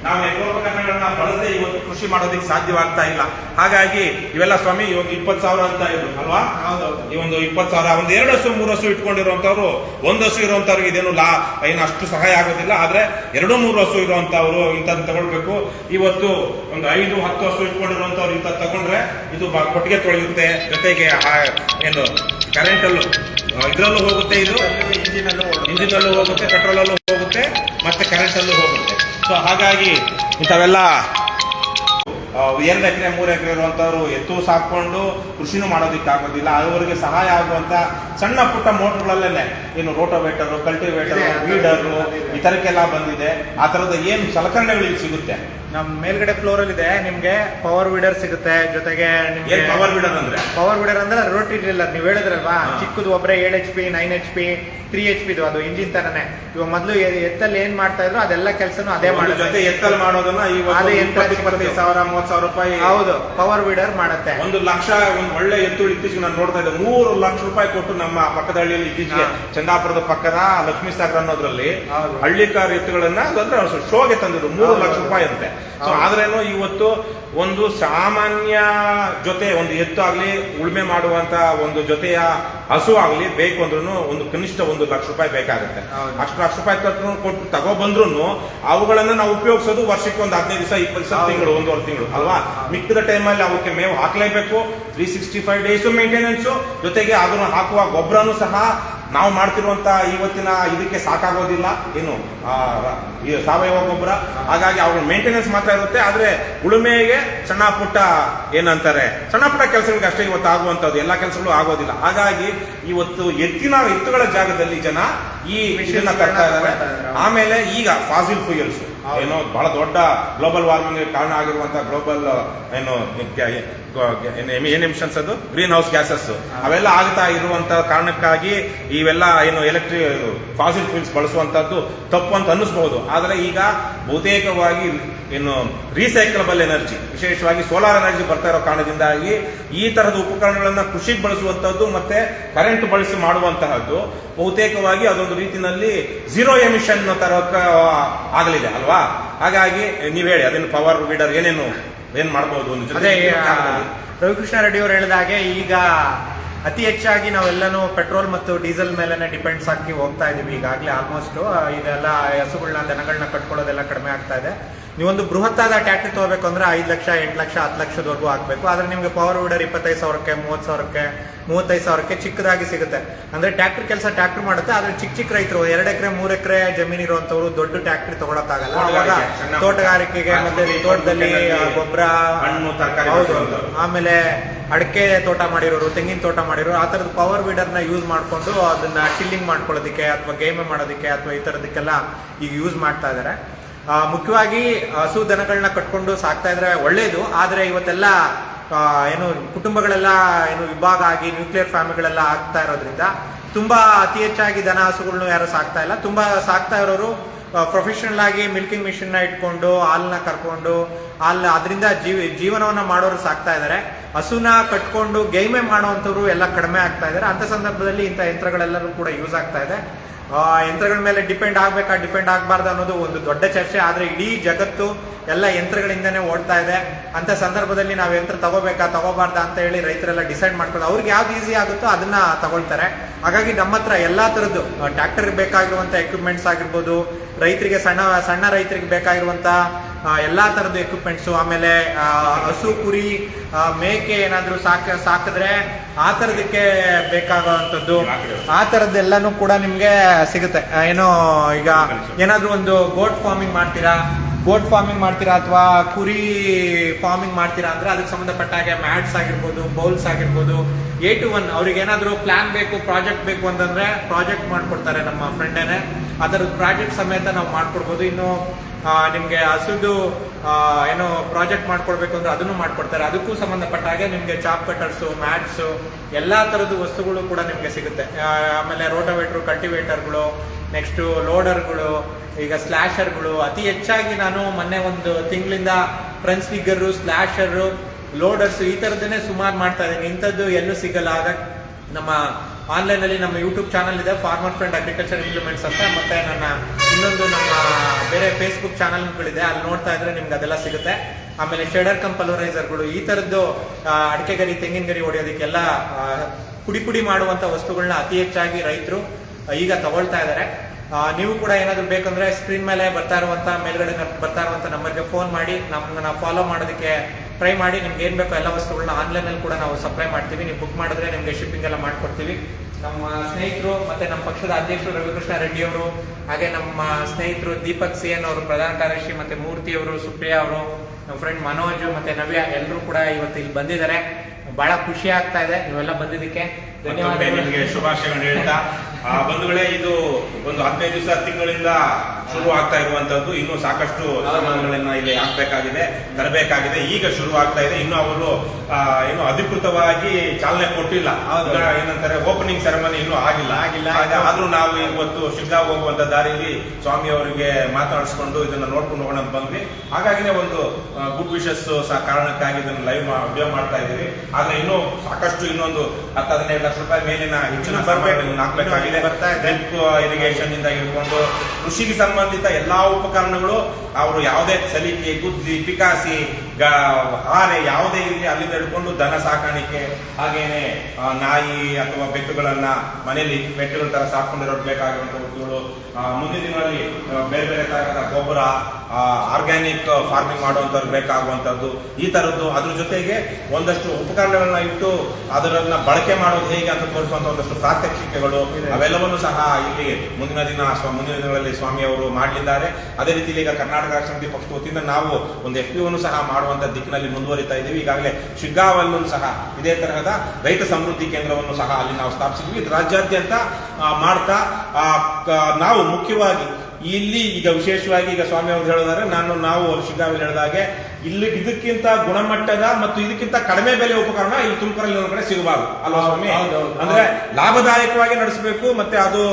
ನಾವು ಯಂತ್ರೋಪಕರಣಗಳನ್ನ ಬಳಸದೆ ಇವತ್ತು ಕೃಷಿ ಮಾಡೋದಕ್ಕೆ ಸಾಧ್ಯವಾಗ್ತಾ ಇಲ್ಲ. ಹಾಗಾಗಿ ಇವೆಲ್ಲ ಸ್ವಾಮಿ ಇವಾಗ ಇಪ್ಪತ್ತು ಸಾವಿರ ಅಂತ ಇದ್ರು ಅಲ್ವಾ? ಈ ಒಂದು ಇಪ್ಪತ್ತು ಸಾವಿರ ಒಂದು ಎರಡು ಹಸು ಮೂರು ಹಸು ಇಟ್ಕೊಂಡಿರುವಂತವ್ರು ಒಂದು ಹಸು ಇರುವಂತವ್ರಿಗೆ ಇದೇನು ಲಾ ಏನು ಅಷ್ಟು ಸಹಾಯ ಆಗೋದಿಲ್ಲ. ಆದ್ರೆ ಎರಡು ಮೂರು ಹಸು ಇರುವಂತವ್ರು ಇಂಥದ್ದು ತಗೊಳ್ಬೇಕು. ಇವತ್ತು ಒಂದು ಐದು ಹತ್ತು ಹಸು ಇಟ್ಕೊಂಡಿರುವಂತವ್ರು ಇಂಥದ್ದು ತಗೊಂಡ್ರೆ ಇದು ಕೊಟ್ಟಿಗೆ ತೊಳೆಯುತ್ತೆ. ಜೊತೆಗೆ ಏನು ಕರೆಂಟ್ ಅಲ್ಲೂ. ಇದ್ರಲ್ಲೂ ಹೋಗುತ್ತೆ ಇದು? ಇಂಜಿನಲ್ಲೂ ಇಂಜಿನಲ್ಲೂ ಹೋಗುತ್ತೆ ಪೆಟ್ರೋಲಲ್ಲೂ ಹೋಗುತ್ತೆ ಮತ್ತೆ ಕರೆಂಟ್ ಅಲ್ಲೂ ಹೋಗುತ್ತೆ. ಸೊ ಹಾಗಾಗಿ ಇಂಥವೆಲ್ಲ ಎರಡು ಎಕರೆ ಮೂರು ಎಕರೆ ಇರುವಂತವ್ರು ಎತ್ತು ಸಾಕೊಂಡು ಕೃಷಿನೂ ಮಾಡೋದಿಕ್ಕೆ ಆಗೋದಿಲ್ಲ. ಅವರಿಗೆ ಸಹಾಯ ಆಗುವಂಥ ಸಣ್ಣ ಪುಟ್ಟ ಮೋಟರ್ಗಳಲ್ಲೇನೆ ಏನು ರೋಟೋವೇಟರ್ ಕಲ್ಟಿವೇಟರ್ ವೀಡರು ಈ ತರಕ್ಕೆಲ್ಲ ಬಂದಿದೆ. ಆ ಥರದ ಏನು ಸಲಕರಣೆಗಳು ಇಲ್ಲಿ ಸಿಗುತ್ತೆ? ನಮ್ ಮೇಲ್ಗಡೆ ಫ್ಲೋರ್ ಅಲ್ಲಿ ಇದೆ ನಿಮ್ಗೆ ಪವರ್ ವೀಡರ್ ಸಿಗುತ್ತೆ ಜೊತೆಗೆ ನಿಮ್ಗೆ ಏನ್ ಪವರ್ ವೀಡರ್ ಅಂದ್ರೆ ಪವರ್ ವೀಡರ್ ಅಂದ್ರೆ ರೋಟರಿ ಡ್ರಿಲ್ಲರ್ ನೀವು ಹೇಳಿದ್ರಲ್ವಾ ಹಾ. ಚಿಕ್ಕದು ಒಬ್ಬರೇ ಏಳು H P nine H P three H P ಅದು ಇಂಜಿನ್ ತರನೇ ಇವಾಗ ಮೊದಲು ಎತ್ತಲ್ಲಿ ಏನ್ ಮಾಡ್ತಾ ಇದ್ರು ಅದೆಲ್ಲ ಕೆಲಸನೂ ಅದೇ ಒಂದು ಮಾಡುತ್ತೆ ಎತ್ತಲ್ಲಿ ಎತ್ತಲ್ ಮಾಡೋದನ್ನ ಇವತ್ತು ಅದೇ ಇಪ್ಪತ್ತು ಇಪ್ಪತ್ತೈದು ಸಾವಿರ ಮೂವತ್ತು ಸಾವಿರ ರೂಪಾಯಿ ಹೌದು ಪವರ್ ವೀಡರ್ ಮಾಡುತ್ತೆ ಒಂದು ಲಕ್ಷ ಒಂದು ಒಳ್ಳೆ ಎತ್ತು ಇತ್ತೀಚೆಗೆ ನಾನು ನೋಡ್ತಾ ಇದ್ದೆ ಮೂರು ಲಕ್ಷ ರೂಪಾಯಿ ಕೊಟ್ಟು ನಮ್ಮ ಪಕ್ಕದ ಹಳ್ಳಿಯಲ್ಲಿ ಇತ್ತೀಚೆಗೆ ಹಾ. ಚಂದಾಪುರದ ಪಕ್ಕದ ಲಕ್ಷ್ಮೀ ಸಾಗರ್ ಅನ್ನೋದ್ರಲ್ಲಿ ಹೌದು. ಹಳ್ಳಿಕಾರ್ ಎತ್ತುಗಳನ್ನ ಅಂದ್ರೆ ಶೋಗೆ ತಂದಿದ್ರು ಮೂರು ಹೌದು. ಲಕ್ಷ ರೂಪಾಯಿ ಅಂತೆ ಸೊ. ಆದ್ರೇನು ಇವತ್ತು ಒಂದು ಸಾಮಾನ್ಯ ಜೊತೆ ಒಂದು ಎತ್ತು ಆಗಲಿ ಉಳುಮೆ ಮಾಡುವಂತ ಒಂದು ಜೊತೆಯ ಹಸು ಆಗಲಿ ಬೇಕು ಅಂದ್ರೂ ಒಂದು ಕನಿಷ್ಠ ಒಂದು ಲಕ್ಷ ರೂಪಾಯಿ ಬೇಕಾಗುತ್ತೆ. ಅಷ್ಟು ಲಕ್ಷ ರೂಪಾಯಿ ಕೊಟ್ಟು ಕೊಟ್ಟು ತಗೋ ಬಂದ್ರು ಅವುಗಳನ್ನ ನಾವು ಉಪಯೋಗಿಸೋದು ವರ್ಷಕ್ಕೆ ಒಂದು ಹದಿನೈದು ದಿವಸ ಇಪ್ಪತ್ತು ದಿವಸ. ತಿಂಗಳು ಒಂದೂವರೆ ತಿಂಗಳು ಅಲ್ವಾ ಮಿಕ್ಕದ ಮಿಕ್ಕಿದ ಟೈಮಲ್ಲಿ ಅವಕ್ಕೆ ಮೇವು ಹಾಕ್ಲೇಬೇಕು three sixty five days maintenance ಜೊತೆಗೆ ಅದನ್ನು ಹಾಕುವ ಗೊಬ್ಬರನು ಸಹ ನಾವು ಮಾಡ್ತಿರುವಂತ ಇವತ್ತಿನ ಇದಕ್ಕೆ ಸಾಕಾಗೋದಿಲ್ಲ. ಏನು ಸಾವಯವ ಗೊಬ್ಬರ. ಹಾಗಾಗಿ ಅವ್ರ ಮೇಂಟೆನೆನ್ಸ್ ಮಾತ್ರ ಇರುತ್ತೆ. ಆದ್ರೆ ಉಳುಮೆಗೆ ಸಣ್ಣ ಪುಟ್ಟ ಏನಂತಾರೆ ಸಣ್ಣ ಪುಟ್ಟ ಕೆಲಸಗಳಿಗೆ ಅಷ್ಟೇ ಇವತ್ತು ಆಗುವಂತದ್ದು ಎಲ್ಲ ಕೆಲಸಗಳು ಆಗೋದಿಲ್ಲ. ಹಾಗಾಗಿ ಇವತ್ತು ಎತ್ತಿನ ಎತ್ತುಗಳ ಜಾಗದಲ್ಲಿ ಜನ ಈ ವಿಷಯನ ತರ್ತಾ ಇದ್ದಾರೆ ಆಮೇಲೆ ಈಗ ಫಾಸಿಲ್ ಫ್ಯೂಯಲ್ಸ್ ಏನೋ ಬಹಳ ದೊಡ್ಡ ಗ್ಲೋಬಲ್ ವಾರ್ಮಿಂಗ್ ಕಾರಣ ಆಗಿರುವಂತಹ ಗ್ಲೋಬಲ್ ಏನು ಏನ್ ಎಮಿಷನ್ಸ್ ಅದು? ಗ್ರೀನ್ ಹೌಸ್ ಗ್ಯಾಸಸ್ ಅವೆಲ್ಲ ಆಗ್ತಾ ಇರುವಂತ ಕಾರಣಕ್ಕಾಗಿ ಇವೆಲ್ಲ ಏನು ಎಲೆಕ್ಟ್ರಿಕ್ ಫಾಸಿಲ್ ಫ್ಯೂಲ್ಸ್ ಬಳಸುವಂತದ್ದು ತಪ್ಪು ಅಂತ ಅನ್ನಿಸ್ಬಹುದು. ಆದರೆ ಈಗ ಬಹುತೇಕವಾಗಿ ಏನು ರೀಸೈಕಲಬಲ್ ಎನರ್ಜಿ ವಿಶೇಷವಾಗಿ ಸೋಲಾರ್ ಎನರ್ಜಿ ಬರ್ತಾ ಇರೋ ಕಾರಣದಿಂದಾಗಿ ಈ ತರಹದ ಉಪಕರಣಗಳನ್ನು ಕೃಷಿಗೆ ಬಳಸುವಂತದ್ದು ಮತ್ತೆ ಕರೆಂಟ್ ಬಳಸಿ ಮಾಡುವಂತಹದ್ದು ಬಹುತೇಕವಾಗಿ ಅದೊಂದು ರೀತಿಯಲ್ಲಿ ಝೀರೋ ಎಮಿಷನ್ ತರ ಆಗಲಿದೆ, ಅಲ್ವಾ? ಹಾಗಾಗಿ ನೀವು ಹೇಳಿ ಅದನ್ನು ಪವರ್ ವೀಡರ್ ಏನೇನು ಏನ್ ಮಾಡ್ಬೋದು ಒಂದು ಅದೇ ರವಿಕೃಷ್ಣ ರೆಡ್ಡಿ ಅವರು ಹೇಳಿದ ಹಾಗೆ ಈಗ ಅತಿ ಹೆಚ್ಚಾಗಿ ನಾವೆಲ್ಲನೂ ಪೆಟ್ರೋಲ್ ಮತ್ತು ಡೀಸೆಲ್ ಮೇಲೆನೆ ಡಿಪೆಂಡ್ಸ್ ಹಾಕಿ ಹೋಗ್ತಾ ಇದೀವಿ ಈಗಾಗಲೇ ಆಲ್ಮೋಸ್ಟ್. ಇದೆಲ್ಲ ಹಸುಗಳನ್ನ ದನಗಳನ್ನ ಕಟ್ಕೊಳ್ಳೋದೆಲ್ಲ ಕಡಿಮೆ ಆಗ್ತಾ ಇದೆ. ನೀವೊಂದು ಬೃಹತ್ತಾದ ಟ್ಯಾಕ್ಟ್ರಿ ತಗೋಬೇಕು ಅಂದ್ರೆ ಐದು ಲಕ್ಷ ಎಂಟು ಲಕ್ಷ ಹತ್ತು ಲಕ್ಷದವರೆಗೂ ಆಗಬೇಕು. ಆದ್ರೆ ನಿಮಗೆ ಪವರ್ ವೀಡರ್ ಇಪ್ಪತ್ತೈದು ಸಾವಿರಕ್ಕೆ ಮೂವತ್ತು ಸಾವಿರಕ್ಕೆ ಮೂವತ್ತೈದು ಸಾವಿರಕ್ಕೆ ಚಿಕ್ಕದಾಗಿ ಸಿಗುತ್ತೆ. ಅಂದ್ರೆ ಟ್ರಾಕ್ಟರ್ ಕೆಲಸ ಟ್ರಾಕ್ಟರ್ ಮಾಡುತ್ತೆ ಆದ್ರೆ ಚಿಕ್ಕ ಚಿಕ್ಕ ರೈತರು ಎರಡು ಎಕರೆ ಮೂರು ಎಕರೆ ಜಮೀನು ಇರುವಂತವ್ರು ದೊಡ್ಡ ಟ್ಯಾಕ್ಟ್ರಿ ತಗೊಳಕ್ಕಾಗಲ್ಲ. ಅವಾಗ ತೋಟಗಾರಿಕೆಗೆ ಮತ್ತೆ ತೋಟದಲ್ಲಿ ಗೊಬ್ಬರ ಹೌದು. ಆಮೇಲೆ ಅಡಿಕೆ ತೋಟ ಮಾಡಿರೋರು ತೆಂಗಿನ ತೋಟ ಮಾಡಿರೋರು ಆ ಥರದ ಪವರ್ ವೀಡರ್ನ ಯೂಸ್ ಮಾಡಿಕೊಂಡು ಅದನ್ನ ಟಿಲ್ಲಿಂಗ್ ಮಾಡ್ಕೊಳ್ಳೋದಕ್ಕೆ ಅಥವಾ ಗೇಮ್ ಮಾಡೋದಕ್ಕೆ ಅಥವಾ ಈ ಥರದಕ್ಕೆಲ್ಲ ಈಗ ಯೂಸ್ ಮಾಡ್ತಾ ಇದ್ದಾರೆ ಮುಖ್ಯವಾಗಿ ಹಸು ದನಗಳನ್ನ ಕಟ್ಕೊಂಡು ಸಾಕ್ತಾ ಇದ್ರೆ ಒಳ್ಳೇದು ಆದರೆ ಇವತ್ತೆಲ್ಲ ಏನು ಕುಟುಂಬಗಳೆಲ್ಲ ಏನು ವಿಭಾಗ ಆಗಿ ನ್ಯೂಕ್ಲಿಯರ್ ಫ್ಯಾಮಿಲಿಗಳೆಲ್ಲ ಆಗ್ತಾ ಇರೋದ್ರಿಂದ ತುಂಬಾ ಅತಿ ಹೆಚ್ಚಾಗಿ ದನ ಹಸುಗಳನ್ನು ಯಾರು ಸಾಕ್ತಾ ಇಲ್ಲ. ತುಂಬಾ ಸಾಕ್ತಾ ಇರೋರು ಪ್ರೊಫೆಷನಲ್ ಆಗಿ ಮಿಲ್ಕಿಂಗ್ ಮಿಷಿನ್ನ ಇಟ್ಕೊಂಡು, ಹಾಲನ್ನ ಕರ್ಕೊಂಡು, ಹಾಲು ಅದರಿಂದ ಜೀವ, ಜೀವನವನ್ನ ಮಾಡೋರು ಸಾಕ್ತಾ ಇದ್ದಾರೆ. ಹಸುನ ಕಟ್ಕೊಂಡು ಗೈಮೆ ಮಾಡುವಂಥವ್ರು ಎಲ್ಲ ಕಡಿಮೆ ಆಗ್ತಾ ಇದ್ದಾರೆ. ಅಂತ ಸಂದರ್ಭದಲ್ಲಿ ಇಂಥ ಯಂತ್ರಗಳೆಲ್ಲರೂ ಕೂಡ ಯೂಸ್ ಆಗ್ತಾ ಇದೆ. ಯಂತ್ರಗಳ ಮೇಲೆ ಡಿಪೆಂಡ್ ಆಗ್ಬೇಕಾ ಡಿಪೆಂಡ್ ಆಗಬಾರ್ದು ಅನ್ನೋದು ಒಂದು ದೊಡ್ಡ ಚರ್ಚೆ. ಆದರೆ ಇಡೀ ಜಗತ್ತು ಎಲ್ಲ ಯಂತ್ರಗಳಿಂದನೇ ಓಡ್ತಾ ಇದೆ. ಅಂತ ಸಂದರ್ಭದಲ್ಲಿ ನಾವು ಯಂತ್ರ ತಗೋಬೇಕಾ ತಗೋಬಾರ್ದಾ ಅಂತ ಹೇಳಿ ರೈತರೆಲ್ಲ ಡಿಸೈಡ್ ಮಾಡ್ಕೊಂಡು ಅವ್ರಿಗೆ ಯಾವ್ದು ಈಸಿ ಆಗುತ್ತೋ ಅದನ್ನ ತಗೊಳ್ತಾರೆ. ಹಾಗಾಗಿ ನಮ್ಮ ಹತ್ರ ಎಲ್ಲಾ ತರದ್ದು ಟ್ರ್ಯಾಕ್ಟರ್ ಬೇಕಾಗಿರುವಂತ ಎಕ್ವಿಪ್ಮೆಂಟ್ಸ್ ಆಗಿರ್ಬೋದು ರೈತರಿಗೆ ಸಣ್ಣ ಸಣ್ಣ ರೈತರಿಗೆ ಬೇಕಾಗಿರುವಂತ ಆ, ಎಲ್ಲಾ ತರದ ಎಕ್ವಿಪ್ಮೆಂಟ್ಸ್ ಆಮೇಲೆ ಹಸು ಕುರಿ ಮೇಕೆ ಏನಾದ್ರೂ ಸಾಕ ಸಾಕಿದ್ರೆ ಆ ತರದಕ್ಕೆ ಬೇಕಾಗುವಂಥದ್ದು. ಆ ತರದ್ದೆಲ್ಲಾನು ಕೂಡ ನಿಮ್ಗೆ ಸಿಗುತ್ತೆ. ಏನೋ ಈಗ ಏನಾದ್ರೂ ಒಂದು ಗೋಟ್ ಫಾರ್ಮಿಂಗ್ ಮಾಡ್ತೀರಾ? ಗೋಟ್ ಫಾರ್ಮಿಂಗ್ ಮಾಡ್ತೀರಾ ಅಥವಾ ಕುರಿ ಫಾರ್ಮಿಂಗ್ ಮಾಡ್ತೀರಾ ಅಂದ್ರೆ ಅದಕ್ಕೆ ಸಂಬಂಧಪಟ್ಟ ಹಾಗೆ ಮ್ಯಾಟ್ಸ್ ಆಗಿರ್ಬೋದು ಬೌಲ್ಸ್ ಆಗಿರ್ಬೋದು ಎ ಟು ಒನ್ ಅವ್ರಿಗೆ ಏನಾದ್ರು ಪ್ಲಾನ್ ಬೇಕು ಪ್ರಾಜೆಕ್ಟ್ ಬೇಕು ಅಂತಂದ್ರೆ ಪ್ರಾಜೆಕ್ಟ್ ಮಾಡ್ಕೊಡ್ತಾರೆ ನಮ್ಮ ಫ್ರೆಂಡೇನೆ ಅದರ ಪ್ರಾಜೆಕ್ಟ್ ಸಮೇತ ನಾವು ಮಾಡ್ಕೊಡ್ಬೋದು. ಇನ್ನು ನಿಮಗೆ ಹಸುದು ಏನೋ ಪ್ರಾಜೆಕ್ಟ್ ಮಾಡ್ಕೊಡ್ಬೇಕು ಅಂದ್ರೆ ಅದನ್ನು ಮಾಡ್ಕೊಡ್ತಾರೆ. ಅದಕ್ಕೂ ಸಂಬಂಧಪಟ್ಟ ಹಾಗೆ ನಿಮ್ಗೆ ಚಾಪ್ ಕಟರ್ಸು ಮ್ಯಾಟ್ಸು ಎಲ್ಲಾ ತರದ ವಸ್ತುಗಳು ಕೂಡ ನಿಮ್ಗೆ ಸಿಗುತ್ತೆ. ಆಮೇಲೆ ರೋಟೋವೇಟ್ರು ಕಲ್ಟಿವೇಟರ್ಗಳು ನೆಕ್ಸ್ಟ್ ಲೋಡರ್ಗಳು ಈಗ ಸ್ಲ್ಯಾಶರ್ಗಳು ಅತಿ ಹೆಚ್ಚಾಗಿ ನಾನು ಮೊನ್ನೆ ಒಂದು ತಿಂಗಳಿಂದ ಫ್ರೆಂಡ್ಸ್ ಫಿಗರು ಸ್ಲ್ಯಾಶರು ಲೋಡರ್ಸ್ ಈ ಥರದ್ದನ್ನೇ ಸುಮಾರು ಮಾಡ್ತಾ ಇದ್ದೀನಿ. ಇಂಥದ್ದು ಎಲ್ಲೂ ಸಿಗಲ್ಲ. ಆಗ ನಮ್ಮ ಆನ್ಲೈನ್ ಅಲ್ಲಿ ನಮ್ಮ ಯೂಟ್ಯೂಬ್ ಚಾನಲ್ ಇದೆ ಫಾರ್ಮರ್ ಫ್ರೆಂಡ್ ಅಗ್ರಿಕಲ್ಚರ್ ಇಂಪ್ಲಿಮೆಂಟ್ಸ್ ಅಂತ. ಮತ್ತೆ ನನ್ನ ಇನ್ನೊಂದು ನಮ್ಮ ಬೇರೆ ಫೇಸ್ಬುಕ್ ಚಾನಲ್ಗಳಿದೆ ಅಲ್ಲಿ ನೋಡ್ತಾ ಇದ್ರೆ ನಿಮ್ಗೆ ಅದೆಲ್ಲ ಸಿಗುತ್ತೆ. ಆಮೇಲೆ ಶೆಡರ್ ಕಮ್ ಪಲ್ವರೈಸರ್ಗಳು ಈ ಥರದ್ದು ಅಡಿಕೆ ಗರಿ, ತೆಂಗಿನ ಗರಿ ಹೊಡೆಯೋದಕ್ಕೆಲ್ಲ ಪುಡಿ ಪುಡಿ ಮಾಡುವಂತ ವಸ್ತುಗಳನ್ನ ಅತಿ ಹೆಚ್ಚಾಗಿ ರೈತರು ಈಗ ತಗೊಳ್ತಾ ಇದ್ದಾರೆ. ನೀವು ಕೂಡ ಏನಾದ್ರು ಬೇಕಂದ್ರೆ ಸ್ಕ್ರೀನ್ ಮೇಲೆ ಬರ್ತಾ ಇರುವಂತ ಮೇಲ್ಗಡೆ ಬರ್ತಾ ಇರುವಂತ ನಂಬರ್ಗೆ ಫೋನ್ ಮಾಡಿ ನಮ್ಮನ್ನ ಫಾಲೋ ಮಾಡೋದಕ್ಕೆ ಟ್ರೈ ಮಾಡಿ ನಿಮ್ಗೆ ಏನ್ ಬೇಕೋ ಎಲ್ಲ ವಸ್ತುಗಳನ್ನ ಆನ್ಲೈನ್ ಅಲ್ಲಿ ಕೂಡ ನಾವು ಸಪ್ಲೈ ಮಾಡ್ತೀವಿ. ನೀವು ಬುಕ್ ಮಾಡಿದ್ರೆ ನಿಮ್ಗೆ ಶಿಪ್ಪಿಂಗ್ ಎಲ್ಲ ಮಾಡ್ಕೊಡ್ತೀವಿ. ನಮ್ಮ ಸ್ನೇಹಿತರು ಮತ್ತೆ ನಮ್ಮ ಪಕ್ಷದ ಅಧ್ಯಕ್ಷರು ರವಿಕೃಷ್ಣ ರೆಡ್ಡಿ ಅವರು ಹಾಗೆ ನಮ್ಮ ಸ್ನೇಹಿತರು ದೀಪಕ್ ಸಿ ಎನ್ ಅವರು ಪ್ರಧಾನ ಕಾರ್ಯದರ್ಶಿ ಮತ್ತೆ ಮೂರ್ತಿ ಅವರು ಸುಪ್ರಿಯಾ ಅವರು ನಮ್ಮ ಫ್ರೆಂಡ್ ಮನೋಜ್ ಮತ್ತೆ ನವ್ಯ ಎಲ್ಲರೂ ಕೂಡ ಇವತ್ತು ಇಲ್ಲಿ ಬಂದಿದ್ದಾರೆ. ಬಹಳ ಖುಷಿ ಆಗ್ತಾ ಇದೆ ನೀವೆಲ್ಲ ಬಂದಿದ್ದಕ್ಕೆ. ಧನ್ಯವಾದಗಳು. ಶುಭಾಶಯಗಳು ಹೇಳ್ತಾ. ಬಂಧುಗಳೇ ಇದು ಒಂದು ಹದಿನೈದು ದಿವಸ ತಿಂಗಳಿಂದ ಶುರು ಆಗ್ತಾ ಇರುವಂತದ್ದು ಇನ್ನು ಸಾಕಷ್ಟು ಸಾಮಾನುಗಳನ್ನ ಇಲ್ಲಿ ಹಾಕ್ಬೇಕಾಗಿದೆ ತರಬೇಕಾಗಿದೆ ಈಗ ಶುರು ಆಗ್ತಾ ಇದೆ ಇನ್ನು ಅವರು ಏನು ಅಧಿಕೃತವಾಗಿ ಚಾಲನೆ ಕೊಟ್ಟಿಲ್ಲ. ಏನಂತಾರೆ ಓಪನಿಂಗ್ ಸೆರೆಮನಿ ಇನ್ನೂ ಆಗಿಲ್ಲ ಆಗಿಲ್ಲ. ಆಗ- ಆದ್ರೂ ನಾವು ಇವತ್ತು ಶಿಗ್ಗಾ ಹೋಗುವಂತ ದಾರಿಯಲ್ಲಿ ಸ್ವಾಮಿ ಅವರಿಗೆ ಮಾತಾಡಿಸ್ಕೊಂಡು ಇದನ್ನ ನೋಡ್ಕೊಂಡು ಹೋಗೋಣ ಬಂದ್ವಿ ಹಾಗಾಗಿನೇ ಒಂದು ಗುಡ್ ವಿಶಸ್ ಕಾರಣಕ್ಕಾಗಿ ಇದನ್ನ ಲೈವ್ ವಿಡಿಯೋ ಮಾಡ್ತಾ ಇದೀವಿ ಆದ್ರೆ ಇನ್ನೂ ಸಾಕಷ್ಟು ಇನ್ನೊಂದು ಹತ್ತು ಹದಿನೈದು ಲಕ್ಷ ರೂಪಾಯಿ ಮೇಲಿನ ಹೆಚ್ಚಿನ ಬರ್ಬೇಕು. ಹಾಕ್ಬೇಕಾಗಿದೆ ಬರ್ತಾ ಇದೆ. ಇರಿಗೇಷನ್ ಇಂದ ಹಿಡ್ಕೊಂಡು ಕೃಷಿಗೆ ಸಂಬಂಧಿತ ಎಲ್ಲಾ ಉಪಕರಣಗಳು, ಅವರು ಯಾವುದೇ ಸಲಿಕೆ, ಗುದ್ದಿ, ಪಿಕಾಸಿ ಹಾರೆ ಯಾವುದೇ ಇರಲಿ ಅಲ್ಲಿಂದ ಹಿಡ್ಕೊಂಡು ದನ ಸಾಕಾಣಿಕೆ, ಹಾಗೇನೆ ನಾಯಿ ಅಥವಾ ಬೆಕ್ಕುಗಳನ್ನ ಮನೆಯಲ್ಲಿ ಬೆಟ್ಟುಗಳ ತರ ಸಾಕೊಂಡಿರೋ ಬೇಕಾಗಿರುವಂತಹ ವಸ್ತುಗಳು ಮುಂದಿನ ದಿನಗಳಲ್ಲಿ ಬೇರೆ ಬೇರೆ ತರಹದ ಗೊಬ್ಬರ ಆರ್ಗ್ಯಾನಿಕ್ ಫಾರ್ಮಿಂಗ್ ಮಾಡುವಂಥದ್ದು ಬೇಕಾಗುವಂತದ್ದು ಈ ತರದ್ದು ಅದ್ರ ಜೊತೆಗೆ ಒಂದಷ್ಟು ಉಪಕರಣಗಳನ್ನ ಇಟ್ಟು ಅದರನ್ನ ಬಳಕೆ ಮಾಡೋದು ಹೇಗೆ ಅಂತ ತೋರಿಸುವಂತ ಒಂದಷ್ಟು ಪ್ರಾತ್ಯಕ್ಷಿಕೆಗಳು ಅವೆಲ್ಲವನ್ನು ಸಹ ಇಲ್ಲಿ ಮುಂದಿನ ದಿನ ಮುಂದಿನ ದಿನಗಳಲ್ಲಿ ಸ್ವಾಮಿ ಅವರು ಮಾಡಲಿದ್ದಾರೆ ಅದೇ ರೀತಿ ಈಗ ಕರ್ನಾಟಕ ರಾಷ್ಟ್ರಪತಿ ಪಕ್ಷದ ವತಿಯಿಂದ ನಾವು ಒಂದು ಎಫ್ ಪಿ ಸಹ ಮಾಡುವಂತ ದಿಕ್ಕಿನಲ್ಲಿ ಮುಂದುವರಿತಾ ಇದ್ದೀವಿ. ಈಗಾಗಲೇ ಶಿಗ್ಗಾವಲ್ಲೂ ಸಹ ಇದೇ ತರಹದ ರೈತ ಸಮೃದ್ಧಿ ಕೇಂದ್ರವನ್ನು ಸಹ ಅಲ್ಲಿ ನಾವು ಸ್ಥಾಪಿಸಿದ್ವಿ ರಾಜ್ಯಾದ್ಯಂತ ಮಾಡ್ತಾ ನಾವು ಮುಖ್ಯವಾಗಿ ಇಲ್ಲಿ ಈಗ ವಿಶೇಷವಾಗಿ ಈಗ ಸ್ವಾಮಿ ಅವರು ಹೇಳಿದಾರೆ ನಾನು ನಾವು ಶಿಗ್ಗಾವಿಲ್ ಹೇಳಿದಾಗೆ ಇಲ್ಲಿ ಇದಕ್ಕಿಂತ ಗುಣಮಟ್ಟದ ಮತ್ತು ಇದಕ್ಕಿಂತ ಕಡಿಮೆ ಬೆಲೆ ಉಪಕರಣ ಇಲ್ಲಿ ತುಮಕೂರಲ್ಲಿ ಒಂದು ಕಡೆ ಸಿಗಬಾರ್ದು. ಅಲ್ವಾ ಸ್ವಾಮಿ. ಅಂದ್ರೆ ಲಾಭದಾಯಕವಾಗಿ ನಡೆಸಬೇಕು ಮತ್ತೆ ಅದು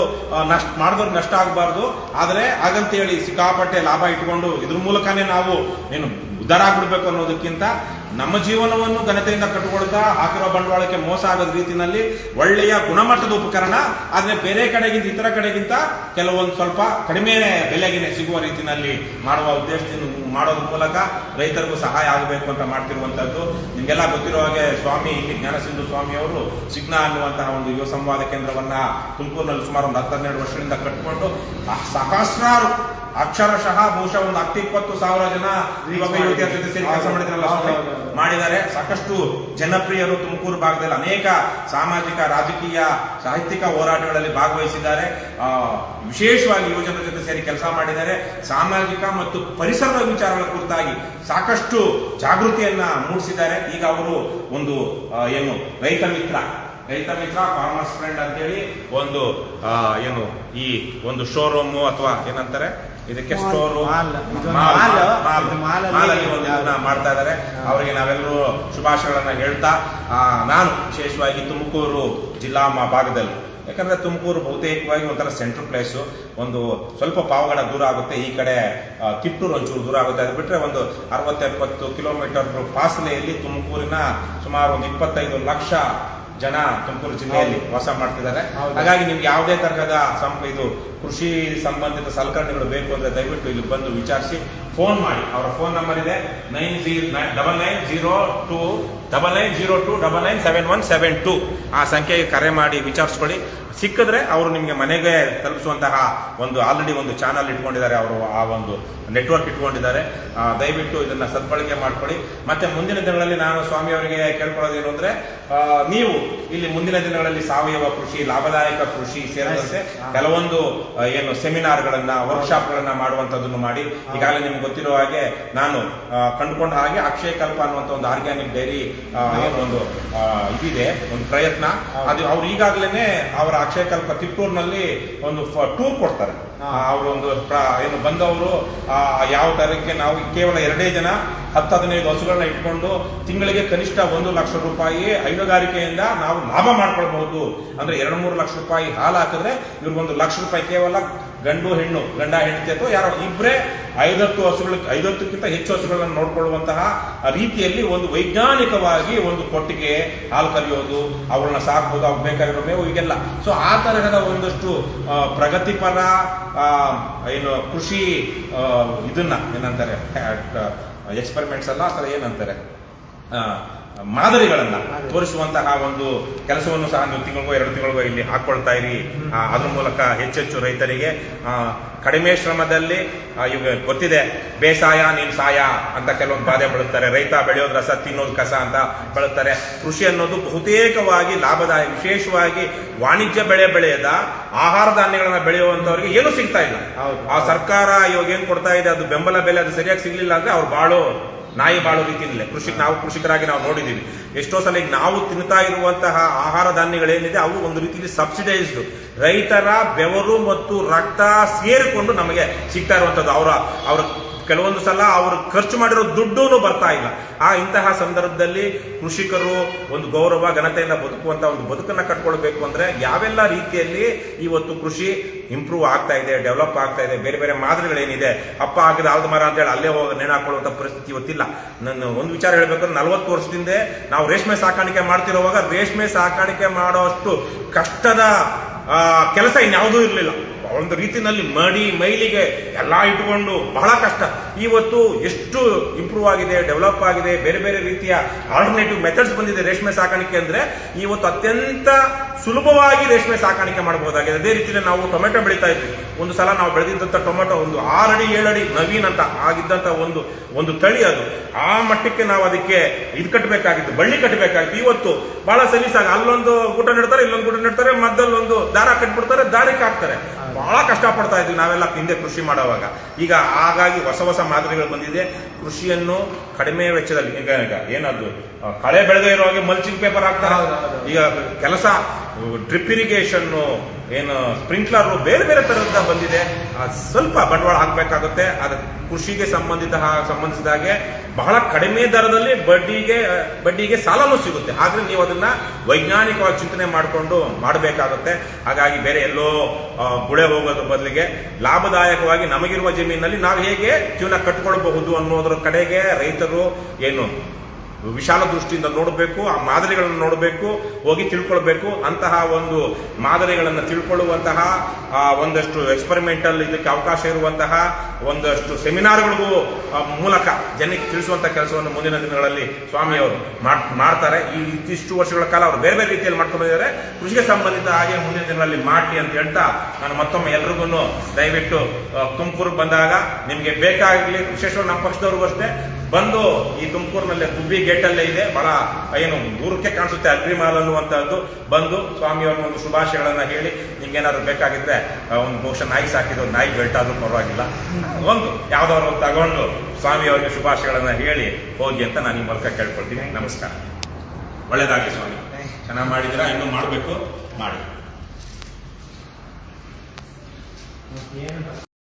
ನಷ್ಟ ಮಾಡಿದ್ರೆ ನಷ್ಟ ಆಗಬಾರ್ದು. ಆದ್ರೆ ಹಾಗಂತ ಹೇಳಿ ಸಿಕ್ಕಾಪಟ್ಟೆ ಲಾಭ ಇಟ್ಕೊಂಡು ಇದ್ರ ಮೂಲಕನೇ ನಾವು ಏನು ಉದ್ಧಾರ ಆಗ್ಬಿಡ್ಬೇಕು ಅನ್ನೋದಕ್ಕಿಂತ ನಮ್ಮ ಜೀವನವನ್ನು ಘನತೆಯಿಂದ ಕಟ್ಟಿಕೊಳ್ತಾ ಹಾಕಿರೋ ಬಂಡವಾಳಕ್ಕೆ ಮೋಸ ಆಗದ ರೀತಿಯಲ್ಲಿ ಒಳ್ಳೆಯ ಗುಣಮಟ್ಟದ ಉಪಕರಣ, ಆದರೆ ಬೇರೆ ಕಡೆಗಿಂತ, ಇತರ ಕಡೆಗಿಂತ ಕೆಲವೊಂದು ಸ್ವಲ್ಪ ಕಡಿಮೆ ಬೆಲೆಗೆ ಸಿಗುವ ರೀತಿಯಲ್ಲಿ ಮಾಡುವ ಉದ್ದೇಶದಿಂದ ಮಾಡೋದ್ರ ಮೂಲಕ ರೈತರಿಗೂ ಸಹಾಯ ಆಗಬೇಕು ಅಂತ ಮಾಡ್ತಿರುವಂತದ್ದು. ನಿಮಗೆಲ್ಲ ಗೊತ್ತಿರೋ ಹಾಗೆ ಸ್ವಾಮಿ, ಇಲ್ಲಿ ಜ್ಞಾನಸಿಂಧು ಸ್ವಾಮಿ ಅವರು ಸಿಗ್ನಾ ಅನ್ನುವಂತಹ ಒಂದು ಯುವ ಸಂವಾದ ಕೇಂದ್ರವನ್ನ ತುಮಕೂರಿನಲ್ಲಿ ಸುಮಾರು ಒಂದು ಹತ್ತೆರಡು ವರ್ಷದಿಂದ ಕಟ್ಟಿಕೊಂಡು ಸಹಸ್ರಾರು ಅಕ್ಷರಶಃ ಬಹುಶಃ ಒಂದು ಹತ್ತು ಇಪ್ಪತ್ತು ಸಾವಿರ ಜನ ಯುವಕ ಯುವತಿಯ ಜೊತೆ ಸೇರಿ ಕೆಲಸ ಮಾಡಿದ್ರಲ್ಲ. ಮಾಡಿದ್ದಾರೆ. ಸಾಕಷ್ಟು ಜನಪ್ರಿಯರು ತುಮಕೂರು ಭಾಗದಲ್ಲಿ ಅನೇಕ ಸಾಮಾಜಿಕ ರಾಜಕೀಯ ಸಾಹಿತ್ಯಿಕ ಹೋರಾಟಗಳಲ್ಲಿ ಭಾಗವಹಿಸಿದ್ದಾರೆ. ವಿಶೇಷವಾಗಿ ಯುವಜನ ಜೊತೆ ಸೇರಿ ಕೆಲಸ ಮಾಡಿದ್ದಾರೆ. ಸಾಮಾಜಿಕ ಮತ್ತು ಪರಿಸರದ ವಿಚಾರಗಳ ಕುರಿತಾಗಿ ಸಾಕಷ್ಟು ಜಾಗೃತಿಯನ್ನ ಮೂಡಿಸಿದ್ದಾರೆ. ಈಗ ಅವರು ಒಂದು ಏನು ರೈತ ಮಿತ್ರ. ರೈತ ಮಿತ್ರ ಫಾರ್ಮರ್ಸ್ ಫ್ರೆಂಡ್ ಅಂತೇಳಿ ಒಂದು ಏನು ಈ ಒಂದು ಶೋರೂಮು ಅಥವಾ ಏನಂತಾರೆ? ಇದಕ್ಕೆ ಸ್ಟೋರ್ ಮಾಲಲ್ಲಿ ಒಂದು ಮಾಡ್ತಾ ಇದ್ದಾರೆ ಅವರಿಗೆ ನಾವೆಲ್ಲರೂ ಶುಭಾಶಯಗಳನ್ನ ಹೇಳ್ತಾ ನಾನು ವಿಶೇಷವಾಗಿ ತುಮಕೂರು ಜಿಲ್ಲಾ ಭಾಗದಲ್ಲಿ. ಯಾಕಂದ್ರೆ ತುಮಕೂರು ಬಹುತೇಕವಾಗಿ ಒಂಥರ ಸೆಂಟ್ರಲ್ ಪ್ಲೇಸು ಒಂದು ಸ್ವಲ್ಪ ಪಾವಗಡ ದೂರ ಆಗುತ್ತೆ. ಈ ಕಡೆ ತಿಪ್ಪೂರು ತಿಪ್ಟೂರು ಒಂಚೂರು ದೂರ ಆಗುತ್ತೆ. ಅದು ಬಿಟ್ಟರೆ ಒಂದು ಅರವತ್ತೆಪ್ಪತ್ತು ಕಿಲೋಮೀಟರ್ ಫಾಸಲೆಯಲ್ಲಿ ತುಮಕೂರಿನ ಸುಮಾರು ಒಂದು ಇಪ್ಪತ್ತೈದು ಲಕ್ಷ ಜನ ತುಮಕೂರು ಜಿಲ್ಲೆಯಲ್ಲಿ ವಾಸ ಮಾಡ್ತಿದ್ದಾರೆ. ಹಾಗಾಗಿ ನಿಮ್ಗೆ ಯಾವುದೇ ತರಹದ ಸಂಪ ಇದು ಕೃಷಿ ಸಂಬಂಧಿತ ಸಲಕರಣೆಗಳು ಬೇಕು ಅಂದ್ರೆ ದಯವಿಟ್ಟು ಇಲ್ಲಿ ಬಂದು ವಿಚಾರಿಸಿ. ಫೋನ್ ಮಾಡಿ. ಅವರ ಫೋನ್ ನಂಬರ್ ಇದೆ. Nine zero double nine zero two double nine zero two double nine seven one seven two ಆ ಸಂಖ್ಯೆಗೆ ಕರೆ ಮಾಡಿ ವಿಚಾರಿಸ್ಕೊಳ್ಳಿ. ಸಿಕ್ಕಿದ್ರೆ ಅವರು ನಿಮಗೆ ಮನೆಗೆ ತಲುಪಿಸುವಂತಹ ಒಂದು ಆಲ್ರೆಡಿ ಒಂದು ಚಾನಲ್ ಇಟ್ಕೊಂಡಿದ್ದಾರೆ ಅವರು ಆ ಒಂದು ನೆಟ್ವರ್ಕ್ ಇಟ್ಕೊಂಡಿದ್ದಾರೆ. ದಯವಿಟ್ಟು ಇದನ್ನ ಸದ್ಬಳಕೆ ಮಾಡ್ಕೊಳ್ಳಿ. ಮತ್ತೆ ಮುಂದಿನ ದಿನಗಳಲ್ಲಿ ನಾನು ಸ್ವಾಮಿ ಅವರಿಗೆ ಕೇಳ್ಕೊಳ್ಳೋದೇನು ಅಂದ್ರೆ ನೀವು ಇಲ್ಲಿ ಮುಂದಿನ ದಿನಗಳಲ್ಲಿ ಸಾವಯವ ಕೃಷಿ ಲಾಭದಾಯಕ ಕೃಷಿ ಸೇರಿದಂತೆ ಕೆಲವೊಂದು ಏನು ಸೆಮಿನಾರ್ಗಳನ್ನ ವರ್ಕ್ಶಾಪ್ಗಳನ್ನ ಮಾಡುವಂತದನ್ನು ಮಾಡಿ. ಈಗಾಗಲೇ ನಿಮ್ಗೆ ಗೊತ್ತಿರೋ ಹಾಗೆ ನಾನು ಕಂಡುಕೊಂಡ ಹಾಗೆ ಅಕ್ಷಯ ಕಲ್ಪ ಅನ್ನುವಂಥ ಒಂದು ಆರ್ಗ್ಯಾನಿಕ್ ಡೈರಿ ಏನು ಒಂದು ಇದಿದೆ ಒಂದು ಪ್ರಯತ್ನ. ಅದು ಅವ್ರು ಈಗಾಗಲೇ ಅವರ ಅಕ್ಷಯ ಕಲ್ಪ ತಿಪ್ಪೂರಿನಲ್ಲಿ ಒಂದು ಟೂರ್ ಕೊಡ್ತಾರೆ. ಹಾ. ಅವರು ಒಂದು ಪ್ರ- ಏನು ಬಂದವರು ಆ, ಯಾವ ತರಕ್ಕೆ ನಾವು ಕೇವಲ ಎರಡೇ ಜನ, ಹತ್ತು ಹದಿನೈದು ಹಸುಗಳನ್ನ ಇಟ್ಕೊಂಡು ತಿಂಗಳಿಗೆ ಕನಿಷ್ಠ ಒಂದು ಲಕ್ಷ ರೂಪಾಯಿ ಹೈನುಗಾರಿಕೆಯಿಂದ ನಾವು ಲಾಭ ಮಾಡ್ಕೊಳ್ಬಹುದು. ಅಂದ್ರೆ ಎರಡು ಮೂರು ಲಕ್ಷ ರೂಪಾಯಿ ಹಾಲು ಹಾಕಿದ್ರೆ ಇವ್ರಿಗೊಂದು ಲಕ್ಷ ರೂಪಾಯಿ ಕೇವಲ ಗಂಡು ಹೆಣ್ಣು ಗಂಡ ಹೆಂಡತಿ ಅಥವಾ ಯಾರೋ ಇಬ್ಬರೇ ಐದತ್ತು ಹಸುಗಳ ಐದತ್ತಕ್ಕಿಂತ ಹೆಚ್ಚು ಹಸುಗಳನ್ನು ನೋಡ್ಕೊಳ್ಳುವಂತಹ ರೀತಿಯಲ್ಲಿ ಒಂದು ವೈಜ್ಞಾನಿಕವಾಗಿ ಒಂದು ಕೊಟ್ಟಿಗೆ ಹಾಲು ಕರೆಯೋದು ಅವುಗಳನ್ನ ಸಾಕ್ಬೋದು ಅವ್ರು ಬೇಕಾಗಿರೋ ಮೇವು ಈಗೆಲ್ಲ ಸೊ ಆ ತರಹದ ಒಂದಷ್ಟು ಪ್ರಗತಿಪರ ಆ, ಏನು ಕೃಷಿ ಆ, ಇದನ್ನ ಏನಂತಾರೆ ಎಕ್ಸ್ಪೆರಿಮೆಂಟ್ಸ್ ಅಲ್ಲ ಥರ ಏನಂತಾರೆ ಆ, ಮಾದರಿಗಳನ್ನ ತೋರಿಸುವಂತಹ ಒಂದು ಕೆಲಸವನ್ನು ಸಹ ನೀವು ತಿಂಗಳಿಗೋ ಎರಡು ತಿಂಗಳಿಗೋ ಇಲ್ಲಿ ಹಾಕೊಳ್ತಾ ಇರಿ. ಅದ್ರ ಮೂಲಕ ಹೆಚ್ಚೆಚ್ಚು ರೈತರಿಗೆ ಕಡಿಮೆ ಶ್ರಮದಲ್ಲಿ ಇವಾಗ ಗೊತ್ತಿದೆ ಬೇಸಾಯ ನೀನ್ ಸಾಯ ಅಂತ ಕೆಲವೊಂದು ಬಾಧೆ ಬಳಸ್ತಾರೆ ರೈತ ಬೆಳೆಯೋದು ರಸ ತಿನ್ನೋದು ಕಸ ಅಂತ ಬಳಸ್ತಾರೆ ಕೃಷಿ ಅನ್ನೋದು ಬಹುತೇಕವಾಗಿ ಲಾಭದಾಯಕ ವಿಶೇಷವಾಗಿ ವಾಣಿಜ್ಯ ಬೆಳೆ ಬೆಳೆಯದ ಆಹಾರ ಧಾನ್ಯಗಳನ್ನ ಬೆಳೆಯುವಂತವ್ರಿಗೆ ಏನೂ ಸಿಗ್ತಾ ಇಲ್ಲ. ಆ ಸರ್ಕಾರ ಇವಾಗ ಏನ್ ಕೊಡ್ತಾ ಇದೆ ಅದು ಬೆಂಬಲ ಬೆಲೆ ಅದು ಸರಿಯಾಗಿ ಸಿಗ್ಲಿಲ್ಲ ಅಂದ್ರೆ ಅವ್ರು ಬಾಳೋ ನಾಯಿ ಬಾಳೋ ರೀತಿಯಲ್ಲೇ ಕೃಷಿ ನಾವು ಕೃಷಿಕರಾಗಿ ನಾವು ನೋಡಿದ್ದೀವಿ ಎಷ್ಟೋ ಸಲ ನಾವು ತಿಂತಾ ಇರುವಂತಹ ಆಹಾರ ಧಾನ್ಯಗಳೇನಿದೆ, ಅವು ಒಂದು ರೀತಿಯಲ್ಲಿ ಸಬ್ಸಿಡೈಸ್ಡ್ ರೈತರ ಬೆವರು ಮತ್ತು ರಕ್ತ ಸೇರಿಕೊಂಡು ನಮಗೆ ಸಿಗ್ತಾ ಇರುವಂಥದ್ದು ಅವರ ಅವರ ಕೆಲವೊಂದು ಸಲ ಅವರು ಖರ್ಚು ಮಾಡಿರೋ ದುಡ್ಡು ಬರ್ತಾ ಇಲ್ಲ. ಆ ಇಂತಹ ಸಂದರ್ಭದಲ್ಲಿ ಕೃಷಿಕರು ಒಂದು ಗೌರವ, ಘನತೆಯಿಂದ ಬದುಕುವಂತ ಒಂದು ಬದುಕನ್ನ ಕಟ್ಕೊಳ್ಬೇಕು ಅಂದ್ರೆ ಯಾವೆಲ್ಲ ರೀತಿಯಲ್ಲಿ ಇವತ್ತು ಕೃಷಿ ಇಂಪ್ರೂವ್ ಆಗ್ತಾ ಇದೆ ಡೆವಲಪ್ ಆಗ್ತಾ ಇದೆ, ಬೇರೆ ಬೇರೆ ಮಾದರಿಗಳೇನಿದೆ, ಅಪ್ಪ ಆಗಿದ ಆಲ್ದ ಮರ ಅಂತೇಳಿ ಅಲ್ಲೇ ಹೋಗಿ ನೇಣು ಪರಿಸ್ಥಿತಿ ಇವತ್ತಿಲ್ಲ. ನನ್ನ ಒಂದು ವಿಚಾರ ಹೇಳ್ಬೇಕಂದ್ರೆ ನಲವತ್ತು ವರ್ಷದಿಂದ ನಾವು ರೇಷ್ಮೆ ಸಾಕಾಣಿಕೆ ಮಾಡ್ತಿರುವಾಗ ರೇಷ್ಮೆ ಸಾಕಾಣಿಕೆ ಮಾಡೋಷ್ಟು ಕಷ್ಟದ ಕೆಲಸ ಇನ್ಯಾವುದೂ ಇರಲಿಲ್ಲ. ಒಂದು ರೀತಿನಲ್ಲಿ ಮಡಿ ಮೈಲಿಗೆ ಎಲ್ಲ ಇಟ್ಕೊಂಡು ಬಹಳ ಕಷ್ಟ. ಇವತ್ತು ಎಷ್ಟು ಇಂಪ್ರೂವ್ ಆಗಿದೆ ಡೆವಲಪ್ ಆಗಿದೆ, ಬೇರೆ ಬೇರೆ ರೀತಿಯ ಆಲ್ಟರ್ನೇಟಿವ್ ಮೆಥಡ್ಸ್ ಬಂದಿದೆ ರೇಷ್ಮೆ ಸಾಕಾಣಿಕೆ ಅಂದ್ರೆ, ಇವತ್ತು ಅತ್ಯಂತ ಸುಲಭವಾಗಿ ರೇಷ್ಮೆ ಸಾಕಾಣಿಕೆ ಮಾಡಬಹುದಾಗಿದೆ. ಅದೇ ರೀತಿಯಲ್ಲಿ ನಾವು ಟೊಮೆಟೊ ಬೆಳೀತಾ ಇದ್ವಿ. ಒಂದು ಸಲ ನಾವು ಬೆಳೆದಿದ್ದಂಥ ಟೊಮೆಟೊ ಒಂದು ಆರಡಿ, ಏಳಡಿ ನವೀನ್ ಅಂತ ಆಗಿದ್ದಂಥ ಒಂದು ಒಂದು ತಳಿ ಅದು. ಆ ಮಟ್ಟಕ್ಕೆ ನಾವು ಅದಕ್ಕೆ ಇದು ಕಟ್ಟಬೇಕಾಗಿತ್ತು, ಬಳ್ಳಿ ಕಟ್ಟಬೇಕಾಗಿತ್ತು. ಇವತ್ತು ಬಹಳ ಸಲೀಸಾಗಿ ಅಲ್ಲೊಂದು ಗುಟ ನೆಡ್ತಾರೆ, ಇಲ್ಲೊಂದು ಗುಟ ನೆಡ್ತಾರೆ ಮಧ್ಯದಲ್ಲಿ ಒಂದು ದಾರ ಕಟ್ಬಿಡ್ತಾರೆ ದಾರಿಗೆ ಹಾಕ್ತಾರೆ ಬಹಳ ಕಷ್ಟಪಡ್ತಾ ಇದ್ವಿ ನಾವೆಲ್ಲ ಹಿಂದೆ ಕೃಷಿ ಮಾಡುವಾಗ. ಈಗ ಹಾಗಾಗಿ ಹೊಸ ಹೊಸ ಮಾದರಿಗಳು ಬಂದಿದೆ. ಕೃಷಿಯನ್ನು ಕಡಿಮೆ ವೆಚ್ಚದಲ್ಲಿ ಈಗ ಈಗ ಏನದು ಕಳೆ ಬೆಳೆದೇ ಇರೋ ಹಾಗೆ ಮಲ್ಚಿಂಗ್ ಪೇಪರ್ ಹಾಕ್ತಾರೆ. ಈಗ ಕೆಲಸ ಡ್ರಿಪ್ ಇರಿಗೇಷನ್ ಏನು ಸ್ಪ್ರಿಂಕ್ಲರ್ ಬೇರೆ ಬೇರೆ ತರಹದ ಬಂದಿದೆ. ಸ್ವಲ್ಪ ಬಂಡವಾಳ ಹಾಕಬೇಕಾಗುತ್ತೆ. ಅದು ಕೃಷಿಗೆ ಸಂಬಂಧಿತ ಸಂಬಂಧಿಸಿದ ಹಾಗೆ ಬಹಳ ಕಡಿಮೆ ದರದಲ್ಲಿ ಬಡ್ಡಿಗೆ ಬಡ್ಡಿಗೆ ಸಾಲನೂ ಸಿಗುತ್ತೆ. ಆದ್ರೆ ನೀವು ಅದನ್ನ ವೈಜ್ಞಾನಿಕವಾಗಿ ಚಿಂತನೆ ಮಾಡಿಕೊಂಡು ಮಾಡಬೇಕಾಗುತ್ತೆ. ಹಾಗಾಗಿ ಬೇರೆ ಎಲ್ಲೋ ಗುಳೆ ಹೋಗೋದ್ರ ಬದಲಿಗೆ ಲಾಭದಾಯಕವಾಗಿ ನಮಗಿರುವ ಜಮೀನಲ್ಲಿ ನಾವು ಹೇಗೆ ಜೀವನ ಕಟ್ಕೊಳ್ಬಹುದು ಅನ್ನೋದ್ರ ಕಡೆಗೆ ರೈತರು ಏನು ವಿಶಾಲ ದೃಷ್ಟಿಯಿಂದ ನೋಡಬೇಕು, ಆ ಮಾದರಿಗಳನ್ನು ನೋಡಬೇಕು, ಹೋಗಿ ತಿಳ್ಕೊಳ್ಬೇಕು. ಅಂತಹ ಒಂದು ಮಾದರಿಗಳನ್ನು ತಿಳ್ಕೊಳ್ಳುವಂತಹ ಒಂದಷ್ಟು ಎಕ್ಸ್ಪರಿಮೆಂಟಲ್ ಇದಕ್ಕೆ ಅವಕಾಶ ಇರುವಂತಹ ಒಂದಷ್ಟು ಸೆಮಿನಾರ್ಗಳಿಗೂ ಮೂಲಕ ಜನಕ್ಕೆ ತಿಳಿಸುವಂತ ಕೆಲಸವನ್ನು ಮುಂದಿನ ದಿನಗಳಲ್ಲಿ ಸ್ವಾಮಿಯವರು ಮಾಡ್- ಮಾಡ್ತಾರೆ. ಈ ಇತ್ತಿಷ್ಟು ವರ್ಷಗಳ ಕಾಲ ಅವರು ಬೇರೆ ಬೇರೆ ರೀತಿಯಲ್ಲಿ ಮಾಡ್ಕೊಂಡು ಬಂದಿದ್ದಾರೆ. ಕೃಷಿಗೆ ಸಂಬಂಧಿತ ಹಾಗೆ ಮುಂದಿನ ದಿನಗಳಲ್ಲಿ ಮಾಡಿ ಅಂತ ಹೇಳ್ತಾ ನಾನು ಮತ್ತೊಮ್ಮೆ ಎಲ್ರಿಗೂ ದಯವಿಟ್ಟು ತುಮಕೂರು ಬಂದಾಗ ನಿಮಗೆ ಬೇಕಾಗಲಿ ವಿಶೇಷವಾಗಿ ನಮ್ಮ ಪಕ್ಷದವ್ರಿಗೂ ಅಷ್ಟೇ. ಬಂದು ಈ ತುಮಕೂರಿನಲ್ಲೇ, ಗುಬ್ಬಿ ಗೇಟಲ್ಲೇ ಇದೆ. ಬಹಳ, ಏನು, ದೂರಕ್ಕೆ ಕಾಣಿಸುತ್ತೆ ಅಗ್ರಿಮಾಲ್ ಅನ್ನುವಂಥದ್ದು. ಬಂದು ಸ್ವಾಮಿಯವ್ರನ್ನ ಒಂದು ಶುಭಾಶಯಗಳನ್ನು ಹೇಳಿ ನಿಮ್ಗೆ ಏನಾದ್ರು ಬೇಕಾಗಿದ್ರೆ ಒಂದು ಬಹುಶಃ ನಾಯಿ ಸಾಕಿದ್ರು ನಾಯಿ ಬೆಲ್ಟ್ ಆದ್ರೂ ಪರವಾಗಿಲ್ಲ. ಒಂದು, ಯಾವ್ದಾದ್ರು ತಗೊಂಡು ತಗೊಂಡು ಸ್ವಾಮಿಯವ್ರಿಗೆ ಶುಭಾಶಯಗಳನ್ನು ಹೇಳಿ, ಹೋಗಿ ಅಂತ ನಾನು ಈ ಮೂಲಕ ಕೇಳ್ಕೊಳ್ತೀನಿ. ನಮಸ್ಕಾರ. ಒಳ್ಳೇದಾಗಲಿ ಸ್ವಾಮಿ. ಚೆನ್ನಾಗಿ ಮಾಡಿದಿರಾ ಇನ್ನೂ ಮಾಡಬೇಕು? ಮಾಡಿ.